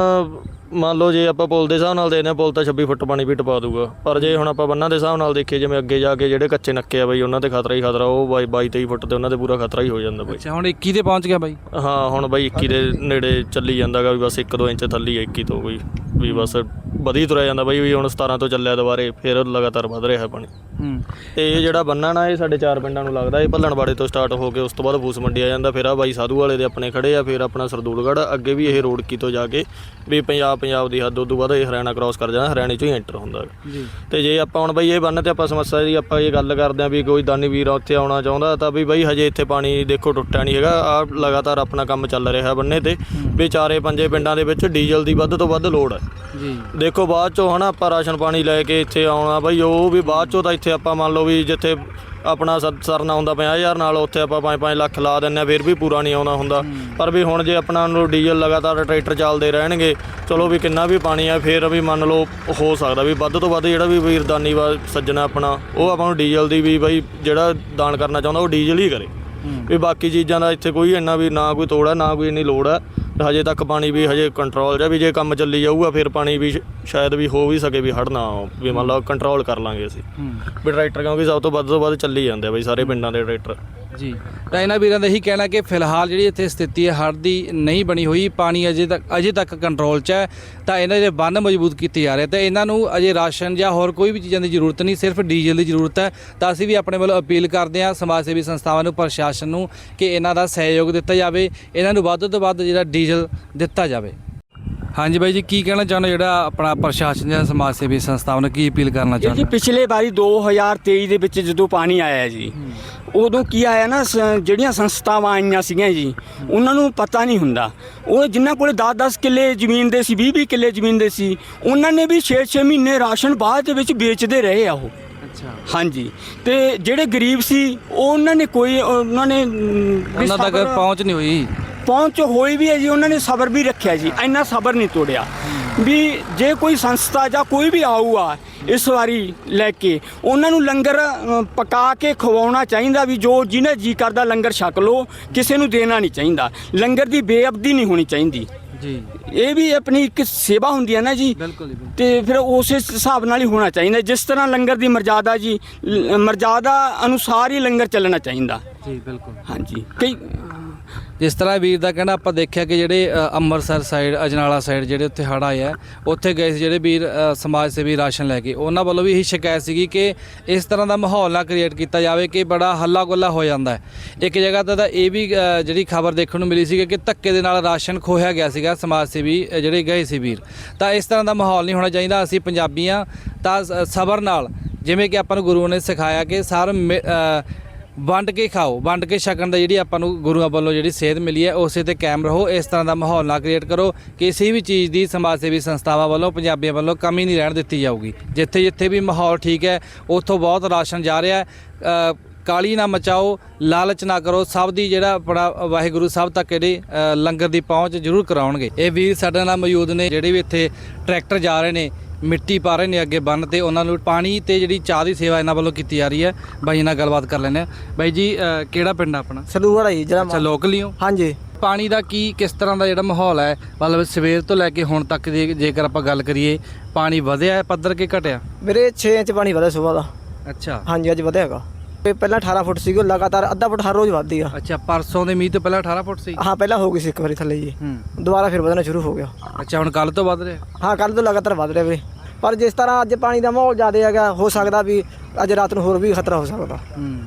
ਮੰਨ ਲਓ ਜੇ ਆਪਾਂ ਪੁਲ ਦੇ ਹਿਸਾਬ ਨਾਲ ਦੇਖਦੇ ਹਾਂ ਪੁਲ ਤਾਂ 26 ਫੁੱਟ ਪਾਣੀ ਵੀ ਟਪਾ ਦੂਗਾ ਪਰ ਜੇ ਹੁਣ ਆਪਾਂ ਬੰਨਾਂ ਦੇ ਹਿਸਾਬ ਨਾਲ ਦੇਖੀਏ ਜਿਵੇਂ ਅੱਗੇ ਜਾ ਕੇ ਜਿਹੜੇ ਕੱਚੇ ਨੱਕੇ ਆ ਬਈ ਉਹਨਾਂ ਤੇ ਖਤਰਾ ਹੀ ਖਤਰਾ ਉਹ ਬਾਈ 22 23 ਫੁੱਟ ਤੇ ਉਹਨਾਂ ਤੇ ਪੂਰਾ ਖਤਰਾ ਹੀ ਹੋ ਜਾਂਦਾ ਬਈ। ਅੱਛਾ ਹੁਣ 21 ਤੇ ਪਹੁੰਚ ਗਿਆ ਬਾਈ। ਹਾਂ ਹੁਣ ਬਾਈ 21 ਦੇ ਨੇੜੇ ਚੱਲੀ ਜਾਂਦਾਗਾ ਵੀ ਬਸ 1-2 ਇੰਚ ਥੱਲੇ ਹੀ ਆ 21 ਤੋਂ ਕੋਈ ਵੀ ਬਸ ਵਧੀ ਤੁਰਿਆ ਜਾਂਦਾ ਬਾਈ ਵੀ ਹੁਣ 17 ਤੋਂ ਚੱਲਿਆ ਦੁਬਾਰੇ ਫਿਰ ਲਗਾਤਾਰ ਵਧ ਰਿਹਾ ਹੈ ਪਾਣੀ। ਹੂੰ। ਤੇ ਇਹ ਜਿਹੜਾ ਬੰਨਾ ਨਾ ਇਹ ਸਾਡੇ ਚਾਰ ਪਿੰਡਾਂ ਨੂੰ ਲੱਗਦਾ ਇਹ ਭੱਲਣਵਾੜੇ ਤੋਂ ਸਟਾਰਟ ਹੋ ਕੇ ਉਸ ਤੋਂ ਬਾਅਦ ਫੂਸ ਮੰਡੀ ਆ ਜਾਂਦਾ ਫਿਰ ਆ ਬਾਈ ਸਾਧੂ ਵਾਲੇ ਦੇ ਆਪਣੇ ਖੜੇ ਆ ਫਿਰ ਆਪਣਾ ਸਰਦੂਲਗੜ੍ਹ ਅੱਗੇ ਵੀ ਇਹ ਰੋਡਕੀ ਤੋਂ ਜਾ ਕੇ ਵੀ ਪੰਜਾਬ ਪੰਜਾਬ ਦੀ ਹੱਦ ਉਦੋਂ ਬਾਅਦ ਇਹ ਹਰਿਆਣਾ ਕ੍ਰਾਸ ਕਰ ਜਾਂਦਾ ਹਰਿਆਣੇ ਚੋਂ ਹੀ ਐਂਟਰ ਹੁੰਦਾ ਹੈ ਜੀ। ਤੇ ਜੇ ਆਪਾਂ ਹੁਣ ਬਈ ਇਹ ਬੰਨ ਤੇ ਆਪਾਂ ਸਮੱਸਿਆ ਦੀ ਆਪਾਂ ਇਹ ਗੱਲ ਕਰਦੇ ਆਂ ਵੀ ਕੋਈ ਦਾਨੀ ਵੀਰ ਉੱਥੇ ਆਉਣਾ ਚਾਹੁੰਦਾ ਤਾਂ ਵੀ ਬਈ ਹਜੇ ਇੱਥੇ ਪਾਣੀ ਦੇਖੋ ਟੁੱਟਿਆ ਨਹੀਂ ਹੈਗਾ ਆ ਲਗਾਤਾਰ ਆਪਣਾ ਕੰਮ ਚੱਲ ਰਿਹਾ ਬੰਨੇ ਤੇ ਵੀ ਚਾਰੇ ਪੰਜੇ ਪਿੰਡਾਂ ਦੇ ਵਿੱਚ ਡੀਜ਼ਲ ਦੀ ਵੱਧ ਤੋਂ ਵੱਧ ਲੋੜ ਹੈ। ਜੀ। ਦੇਖੋ ਬਾਅਦ ਚੋਂ ਹਨਾ ਆਪਾਂ ਰਾਸ਼ਨ ਪਾਣੀ ਲੈ ਕੇ ਇੱਥੇ ਆਉਣਾ ਬਈ ਉਹ ਵੀ ਬਾਅਦ ਚੋਂ ਤਾਂ ਇੱਥੇ ਆਪਾਂ ਮੰਨ ਲਓ ਵੀ ਜਿੱਥੇ ਆਪਣਾ ਸ- ਸਰਨਾ ਹੁੰਦਾ 50000 ਨਾਲ ਉੱਥੇ ਆਪਾਂ 5-5 ਲੱਖ ਲਾ ਦਿੰਨੇ ਆ ਫਿਰ ਵੀ ਪੂਰਾ ਨਹੀਂ ਆਉਂਦਾ ਹੁੰਦਾ। ਪਰ ਵੀ ਹੁਣ ਜੇ ਆਪਣਾ ਨੂੰ ਡੀਜ਼ਲ ਲਗਾਤਾਰ ਟਰੈਕਟਰ ਚੱਲਦੇ ਰਹਿਣਗੇ ਚਲੋ ਵੀ ਕਿੰਨਾ ਵੀ ਪਾਣੀ ਆ ਫਿਰ ਵੀ ਮੰਨ ਲਓ ਹੋ ਸਕਦਾ ਵੀ ਵੱਧ ਤੋਂ ਵੱਧ ਜਿਹੜਾ ਵੀ ਵੀਰਦਾਨੀ ਵਾ ਸੱਜਣਾ ਆਪਣਾ ਉਹ ਆਪਾਂ ਨੂੰ ਡੀਜ਼ਲ ਦੀ ਵੀ ਬਈ ਜਿਹੜਾ ਦਾਨ ਕਰਨਾ ਚਾਹੁੰਦਾ ਉਹ ਡੀਜ਼ਲ ਹੀ ਕਰੇ। ਵੀ ਬਾਕੀ ਚੀਜ਼ਾਂ ਦਾ ਇੱਥੇ ਕੋਈ ਇੰਨਾ ਵੀ ਨਾ ਕੋਈ ਤੋੜ ਨਾ ਕੋਈ ਇੰਨੀ ਲੋੜ ਤੇ ਹਜੇ ਤੱਕ ਪਾਣੀ ਵੀ ਹਜੇ ਕੰਟਰੋਲ ਜਾਂ ਵੀ ਜੇ ਕੰਮ ਚੱਲੀ ਜਾਊਗਾ ਫਿਰ ਪਾਣੀ ਵੀ ਸ਼ਾਇਦ ਵੀ ਹੋ ਵੀ ਸਕੇ ਵੀ ਹੜ ਨਾ ਆਓ, ਵੀ ਮੰਨ ਲਓ ਕੰਟਰੋਲ ਕਰ ਲਾਂਗੇ ਅਸੀਂ। ਵੀ ਟਰੈਕਟਰ ਕਿਉਂਕਿ ਸਭ ਤੋਂ ਵੱਧ ਤੋਂ ਵੱਧ ਚੱਲੀ ਜਾਂਦੇ ਆ ਬਈ ਸਾਰੇ ਪਿੰਡਾਂ ਦੇ ਟਰੈਕਟਰ ਜੀ। ਤਾਂ ਇਹਨਾਂ ਵੀਰਾਂ ਦਾ ਇਹੀ ਕਹਿਣਾ ਕਿ ਫਿਲਹਾਲ ਜਿਹੜੀ ਇੱਥੇ ਸਥਿਤੀ ਹੈ, ਹੜ੍ਹ ਦੀ ਨਹੀਂ ਬਣੀ ਹੋਈ, ਪਾਣੀ ਅਜੇ ਤੱਕ ਅਜੇ ਤੱਕ ਕੰਟਰੋਲ 'ਚ ਹੈ। ਤਾਂ ਇਹਨਾਂ ਦੇ ਬੰਨ ਮਜ਼ਬੂਤ ਕੀਤੇ ਜਾ ਰਹੇ ਤੇ ਇਹਨਾਂ ਨੂੰ ਅਜੇ ਰਾਸ਼ਨ ਜਾਂ ਹੋਰ ਕੋਈ ਵੀ ਚੀਜ਼ਾਂ ਦੀ ਜ਼ਰੂਰਤ ਨਹੀਂ, ਸਿਰਫ ਡੀਜ਼ਲ ਦੀ ਜ਼ਰੂਰਤ ਹੈ। ਤਾਂ ਅਸੀਂ ਵੀ ਆਪਣੇ ਵੱਲੋਂ ਅਪੀਲ ਕਰਦੇ ਹਾਂ ਸਮਾਜ ਸੇਵੀ ਸੰਸਥਾਵਾਂ ਨੂੰ, ਪ੍ਰਸ਼ਾਸਨ ਨੂੰ ਕਿ ਇਹਨਾਂ ਦਾ ਸਹਿਯੋਗ ਦਿੱਤਾ ਜਾਵੇ। ਇਹਨਾਂ ਨੂੰ ਵੱਧ ਤੋਂ ਵੱਧ ਜਿਹੜਾ ਡੀਜ਼ਲ ਦਿੱਤਾ ਜਾਵੇ। ਹਾਂਜੀ ਬਾਈ ਜੀ ਕੀ ਕਹਿਣਾ ਚਾਹੁੰਦੇ ਜਿਹੜਾ ਆਪਣਾ ਪ੍ਰਸ਼ਾਸਨ ਜਾਂ ਸਮਾਜ ਸੇਵੀ ਸੰਸਥਾਵਾਂ ਨੂੰ ਕੀ ਅਪੀਲ ਕਰਨਾ ਇਹ ਜੀ ਚਾਹੁੰਦੇ ਪਿਛਲੇ ਵਾਰੀ 2023 ਦੇ ਵਿੱਚ ਜਦੋਂ ਪਾਣੀ ਆਇਆ ਜੀ ਉਦੋਂ ਕੀ ਆਇਆ ਨਾ ਜਿਹੜੀਆਂ ਸੰਸਥਾਵਾਂ ਆਈਆਂ ਸੀਗੀਆਂ ਜੀ ਉਹਨਾਂ ਨੂੰ ਪਤਾ ਨਹੀਂ ਹੁੰਦਾ। ਉਹ ਜਿਨ੍ਹਾਂ ਕੋਲੇ 10-10 ਕਿੱਲੇ ਜ਼ਮੀਨ ਦੇ ਸੀ 20-20 ਕਿੱਲੇ ਜ਼ਮੀਨ ਦੇ ਸੀ ਉਹਨਾਂ ਨੇ ਵੀ 6-6 ਮਹੀਨੇ ਰਾਸ਼ਨ ਬਾਅਦ ਦੇ ਵਿੱਚ ਵੇਚਦੇ ਰਹੇ ਆ ਉਹ। ਅੱਛਾ। ਹਾਂਜੀ। ਤੇ ਜਿਹੜੇ ਗਰੀਬ ਸੀ ਉਹ ਉਹਨਾਂ ਨੇ ਕੋਈ ਉਹਨਾਂ ਨੇ ਉਹਨਾਂ ਤੱਕ ਪਹੁੰਚ ਨਹੀਂ ਹੋਈ। ਪਹੁੰਚ ਹੋਈ ਵੀ ਹੈ ਜੀ ਉਹਨਾਂ ਨੇ ਸਬਰ ਵੀ ਰੱਖਿਆ ਜੀ ਇੰਨਾ ਸਬਰ ਨਹੀਂ ਤੋੜਿਆ। ਵੀ ਜੇ ਕੋਈ ਸੰਸਥਾ ਜਾਂ ਕੋਈ ਵੀ ਆਊਗਾ ਇਸ ਵਾਰੀ ਲੈ ਕੇ ਉਹਨਾਂ ਨੂੰ ਲੰਗਰ ਪਕਾ ਕੇ ਖਵਾਉਣਾ ਚਾਹੀਦਾ ਵੀ ਜੋ ਜਿਹਨੇ ਜੀ ਕਰਦਾ ਲੰਗਰ ਛਕ ਲੋ ਕਿਸੇ ਨੂੰ ਦੇਣਾ ਨਹੀਂ ਚਾਹੀਦਾ। ਲੰਗਰ ਦੀ ਬੇਅਬਦੀ ਨਹੀਂ ਹੋਣੀ ਚਾਹੀਦੀ। ਜੀ। ਇਹ ਵੀ ਆਪਣੀ ਇੱਕ ਸੇਵਾ ਹੁੰਦੀ ਹੈ ਨਾ ਜੀ। ਤੇ ਫਿਰ ਉਸੇ ਹਿਸਾਬ ਨਾਲ ਹੀ ਹੋਣਾ ਚਾਹੀਦਾ। ਜਿਸ ਤਰ੍ਹਾਂ ਲੰਗਰ ਦੀ ਮਰਜ਼ਾਦਾ ਜੀ ਮਰਜ਼ਾਦਾ ਅਨੁਸਾਰ ਹੀ ਲੰਗਰ ਚੱਲਣਾ ਚਾਹੀਦਾ। ਜੀ ਬਿਲਕੁਲ। ਹਾਂਜੀ। ਕਈ ਜਿਸ ਤਰ੍ਹਾਂ ਵੀਰ ਦਾ ਕਹਿਣਾ ਆਪਾਂ ਦੇਖਿਆ ਕਿ ਜਿਹੜੇ ਅ, ਅੰਮ੍ਰਿਤਸਰ ਸਾਈਡ ਅਜਨਾਲਾ ਸਾਈਡ ਜਿਹੜੇ ਉੱਥੇ ਹੜ੍ਹ ਆਏ ਆ ਉੱਥੇ ਗਏ ਸੀ ਜਿਹੜੇ ਵੀਰ ਅ, ਸਮਾਜ ਸੇਵੀ ਰਾਸ਼ਨ ਲੈ ਕੇ। ਉਹਨਾਂ ਵੱਲੋਂ ਵੀ ਇਹੀ ਸ਼ਿਕਾਇਤ ਸੀਗੀ ਕਿ ਇਸ ਤਰ੍ਹਾਂ ਦਾ ਮਾਹੌਲ ਨਾ ਕ੍ਰੀਏਟ ਕੀਤਾ ਜਾਵੇ ਕਿ ਬੜਾ ਹੱਲਾ ਗੁੱਲਾ ਹੋ ਜਾਂਦਾ ਹੈ। ਇੱਕ ਜਗ੍ਹਾ ਤੇ ਤਾਂ ਇਹ ਵੀ ਅ, ਜਿਹੜੀ ਖਬਰ ਦੇਖਣ ਨੂੰ ਮਿਲੀ ਸੀਗੀ ਕਿ ਧੱਕੇ ਦੇ ਨਾਲ ਰਾਸ਼ਨ ਖੋਹਿਆ ਗਿਆ ਸੀਗਾ ਸਮਾਜ ਸੇਵੀ ਅ, ਜਿਹੜੇ ਗਏ ਸੀ ਵੀਰ। ਤਾਂ ਇਸ ਤਰ੍ਹਾਂ ਦਾ ਮਾਹੌਲ ਨਹੀਂ ਹੋਣਾ ਚਾਹੀਦਾ ਅਸੀਂ ਪੰਜਾਬੀਆਂ ਤਾਂ ਸ- ਸਬਰ ਨਾਲ ਜਿਵੇਂ ਕਿ ਆਪਾਂ ਨੂੰ ਗੁਰੂ ਨੇ ਸਿਖਾਇਆ ਕਿ ਸਰ ਮਿ- ਅ, ਵੰਡ ਕੇ ਖਾਓ, ਵੰਡ ਕੇ ਛਕਣ ਦਾ ਜਿਹੜੀ ਆਪਾਂ ਨੂੰ ਗੁਰੂਆਂ ਵੱਲੋਂ ਜਿਹੜੀ ਸੇਧ ਮਿਲੀ ਹੈ, ਉਸੇ ਤੇ ਕਾਇਮ ਰਹੋ, ਇਸ ਤਰ੍ਹਾਂ ਦਾ ਮਾਹੌਲ ਨਾ ਕ੍ਰੀਏਟ ਕਰੋ। ਕਿਸੇ ਵੀ ਚੀਜ਼ ਦੀ ਸਮਾਜ ਸੇਵੀ ਸੰਸਥਾਵਾਂ ਵੱਲੋਂ, ਪੰਜਾਬੀਆਂ ਵੱਲੋਂ ਕਮੀ ਨਹੀਂ ਰਹਿਣ ਦਿੱਤੀ ਜਾਊਗੀ। ਜਿੱਥੇ ਜਿੱਥੇ ਵੀ ਮਾਹੌਲ ਠੀਕ ਹੈ, ਉੱਥੋਂ ਬਹੁਤ ਰਾਸ਼ਨ ਜਾ ਰਿਹਾ ਹੈ। ਕਾਲੀ ਨਾ ਮਚਾਓ, ਲਾਲਚ ਨਾ ਕਰੋ, ਸਭ ਦੀ ਜਿਹੜਾ ਆਪਣਾ ਵਾਹਿਗੁਰੂ ਸਭ ਤੱਕ ਜਿਹੜੇ ਲੰਗਰ ਦੀ ਪਹੁੰਚ ਜ਼ਰੂਰ ਕਰਾਉਣਗੇ। ਇਹ ਵੀਰ ਸਾਡੇ ਨਾਲ ਮੌਜੂਦ ਨੇ, ਜਿਹੜੇ ਵੀ ਇੱਥੇ ਟਰੈਕਟਰ ਜਾ ਰਹੇ ਨੇ ਮਿੱਟੀ ਪਾ ਰਹੇ ਨੇ ਅੱਗੇ ਬੰਨ ਤੇ ਉਹਨਾਂ ਨੂੰ ਪਾਣੀ ਤੇ ਜਿਹੜੀ ਚਾਹ ਦੀ ਸੇਵਾ ਇਹਨਾਂ ਵੱਲੋਂ ਕੀਤੀ ਜਾ ਰਹੀ ਹੈ। ਬਾਈ ਨਾਲ ਗੱਲਬਾਤ ਕਰ ਲੈਂਦੇ ਆ ਬਾਈ ਜੀ ਅ, ਕਿਹੜਾ ਪਿੰਡ ਆ ਆਪਣਾ? ਸਰੂਗੜਾ ਜੀ ਜਿਹੜਾ ਅੱਛਾ ਲੋਕਲ ਹੀ? ਹੋ ਹਾਂਜੀ। ਪਾਣੀ ਦਾ ਕੀ ਕਿਸ ਤਰ੍ਹਾਂ ਦਾ ਜਿਹੜਾ ਮਾਹੌਲ ਹੈ? ਮਤਲਬ ਸਵੇਰ ਤੋਂ ਲੈ ਕੇ ਹੁਣ ਤੱਕ ਜੇ ਜੇਕਰ ਆਪਾਂ ਗੱਲ ਕਰੀਏ ਪਾਣੀ ਵਧਿਆ ਹੈ ਪੱਧਰ ਕੇ ਘਟਿਆ? ਵੀਰੇ 6 ਇੰਚ ਪਾਣੀ ਵਧਿਆ ਸਵੇਰ ਦਾ। ਅੱਛਾ। ਹਾਂਜੀ ਅੱਜ ਵਧਿਆ ਹੈਗਾ। ਤੇ ਪਹਿਲਾਂ 18 ਫੁੱਟ ਸੀਗਾ ਲਗਾਤਾਰ ਅੱਧਾ ਫੁੱਟ ਹਰ ਰੋਜ਼ ਵੱਧਦੀ ਆ। ਅੱਛਾ ਪਰਸੋਂ ਦੇ ਮੀਂਹ ਤੋਂ ਪਹਿਲਾਂ 18 ਫੁੱਟ ਸੀ? ਹਾਂ ਪਹਿਲਾਂ ਹੋ ਗਈ ਸੀ ਇੱਕ ਵਾਰੀ ਥੱਲੇ ਜੀ। ਹੂੰ। ਦੁਬਾਰਾ ਫਿਰ ਵਧਣਾ ਸ਼ੁਰੂ ਹੋ ਗਿਆ। ਅੱਛਾ ਹੁਣ ਕੱਲ ਤੋਂ ਵੱਧ ਰਿਹਾ? ਹਾਂ ਕੱਲ ਤੋਂ ਲਗਾਤਾਰ ਵੱਧ ਰਿਹਾ ਵੀਰੇ ਪਰ ਜਿਸ ਤਰ੍ਹਾਂ ਅੱਜ ਪਾਣੀ ਦਾ ਮਾਹੌਲ ਜ਼ਿਆਦਾ ਹੈਗਾ ਹੋ ਸਕਦਾ ਵੀ ਅੱਜ ਰਾਤ ਨੂੰ ਹੋਰ ਵੀ ਖਤਰਾ ਹੋ ਸਕਦਾ। ਹੂੰ।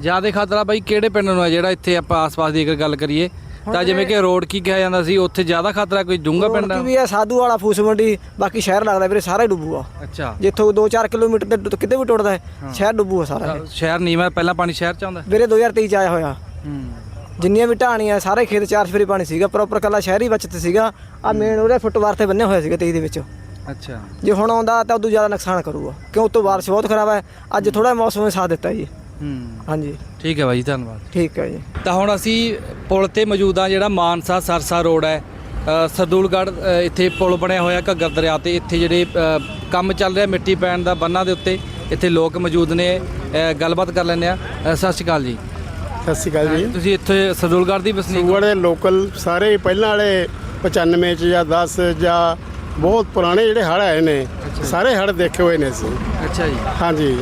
ਜ਼ਿਆਦਾ ਖਤਰਾ ਬਾਈ ਕਿਹੜੇ ਪਿੰਡ ਨੂੰ ਹੈ ਜਿਹੜਾ ਇੱਥੇ ਆਪਾਂ ਆਸ-ਪਾਸ ਦੀ ਅਗਰ ਗੱਲ ਕਰੀਏ? ਤਾਂ ਜਿਵੇਂ ਕਿ ਰੋਡ ਕੀ ਕਿਹਾ ਜਾਂਦਾ ਸੀ ਉੱਥੇ ਜ਼ਿਆਦਾ ਖਤਰਾ ਕੋਈ ਡੂੰਘਾ ਪਿੰਡ ਕੀ ਆ ਵੀ ਹੈ ਸਾਧੂ ਵਾਲਾ ਫੂਸ ਮੰਡੀ ਬਾਕੀ ਸ਼ਹਿਰ ਲੱਗਦਾ ਵੀਰੇ ਸਾਰਾ ਹੀ ਡੁੱਬੂਗਾ। ਅੱਛਾ। ਜਿੱਥੋਂ 2-4 ਕਿਲੋਮੀਟਰ ਤੇ ਕਿਤੇ ਵੀ ਟੁੱਟਦਾ ਹੈ। ਸ਼ਹਿਰ ਡੁੱਬੂਗਾ ਸਾਰਾ। ਸ਼ਹਿਰ ਨੀਵਾਂ ਪਹਿਲਾਂ ਪਾਣੀ ਸ਼ਹਿਰ ਚ ਆਉਂਦਾ? ਵੀਰੇ 2023 ਚ ਆਇਆ ਹੋਇਆ। ਹੂੰ। ਜਿੰਨੀਆਂ ਵੀ ਢਾਣੀਆਂ ਸਾਰੇ ਖੇਤ ਚਾਰ ਫੇਰੀ ਪਾਣੀ ਸੀਗਾ ਪ੍ਰੋਪਰ ਕੱਲਾ ਸ਼ਹਿਰੀ ਬਚਤ ਸੀਗਾ। ਆ ਮੇਨ ਉਹਦੇ ਫੁੱਟਵਾਰ ਤੇ ਬੰਨਿਆ ਹੋਇਆ ਸੀਗਾ 23 ਦੇ ਵਿੱਚ। ਅੱਛਾ। ਜੇ ਹੁਣ ਆਉਂਦਾ ਤਾਂ ਉਦੋਂ ਜ਼ਿਆਦਾ ਨੁਕਸਾਨ ਕਰੂਗਾ ਕਿਉਂ? ਉਤੋਂ ਬਾਰਿਸ਼ ਬਹੁਤ ਖਰਾਬ ਹੈ ਅੱਜ ਥੋੜਾ ਮੌਸਮ ਨੇ ਸਾਥ ਦਿੱਤਾ ਜੀ। ਹੂੰ। ਹਾਂਜੀ। ਠੀਕ ਹੈ ਬਾਈ ਧੰਨਵਾਦ। ਠੀਕ ਹੈ ਜੀ। ਤਾਂ ਹੁਣ ਅਸੀਂ ਪੁਲ ਤੇ ਮੌਜੂਦ ਆ ਜਿਹੜਾ ਮਾਨਸਾ ਸਰਸਾ ਰੋਡ ਹੈ। ਅ, ਇੱਥੇ ਪੁਲ ਬਣਿਆ ਹੋਇਆ ਘੱਗਰ ਦਰਿਆ ਤੇ। ਇੱਥੇ ਜਿਹੜੇ ਕੰਮ ਚੱਲ ਰਿਹਾ ਮਿੱਟੀ ਪੈਣ ਦਾ ਬੰਨਾਂ ਦੇ ਉੱਤੇ ਇੱਥੇ ਲੋਕ ਮੌਜੂਦ ਨੇ। ਗੱਲਬਾਤ ਕਰ ਲੈਂਦੇ ਆ ਸਤਿ ਸ਼੍ਰੀ ਅਕਾਲ ਜੀ। ਸਤਿ ਸ਼੍ਰੀ ਅਕਾਲ ਜੀ। ਤੁਸੀਂ ਇੱਥੇ ਸਰਦੂਲਗੜ੍ਹ ਦੀ ਵਸਨੀਕ ਹੋ? ਸੂਗੜ ਦੇ ਲੋਕਲ ਸਾਰੇ ਪਹਿਲਾਂ ਵਾਲੇ 95 ਚ ਜਾਂ 10 ਜਾਂ ਬਹੁਤ ਪੁਰਾਣੇ ਜਿਹੜੇ ਹੜ੍ਹ ਆਏ ਨੇ ਸਾਰੇ ਹੜ੍ਹ ਦੇਖੇ ਹੋਏ ਨੇ ਅਸੀਂ। ਅੱਛਾ ਜੀ। ਹਾਂਜੀ।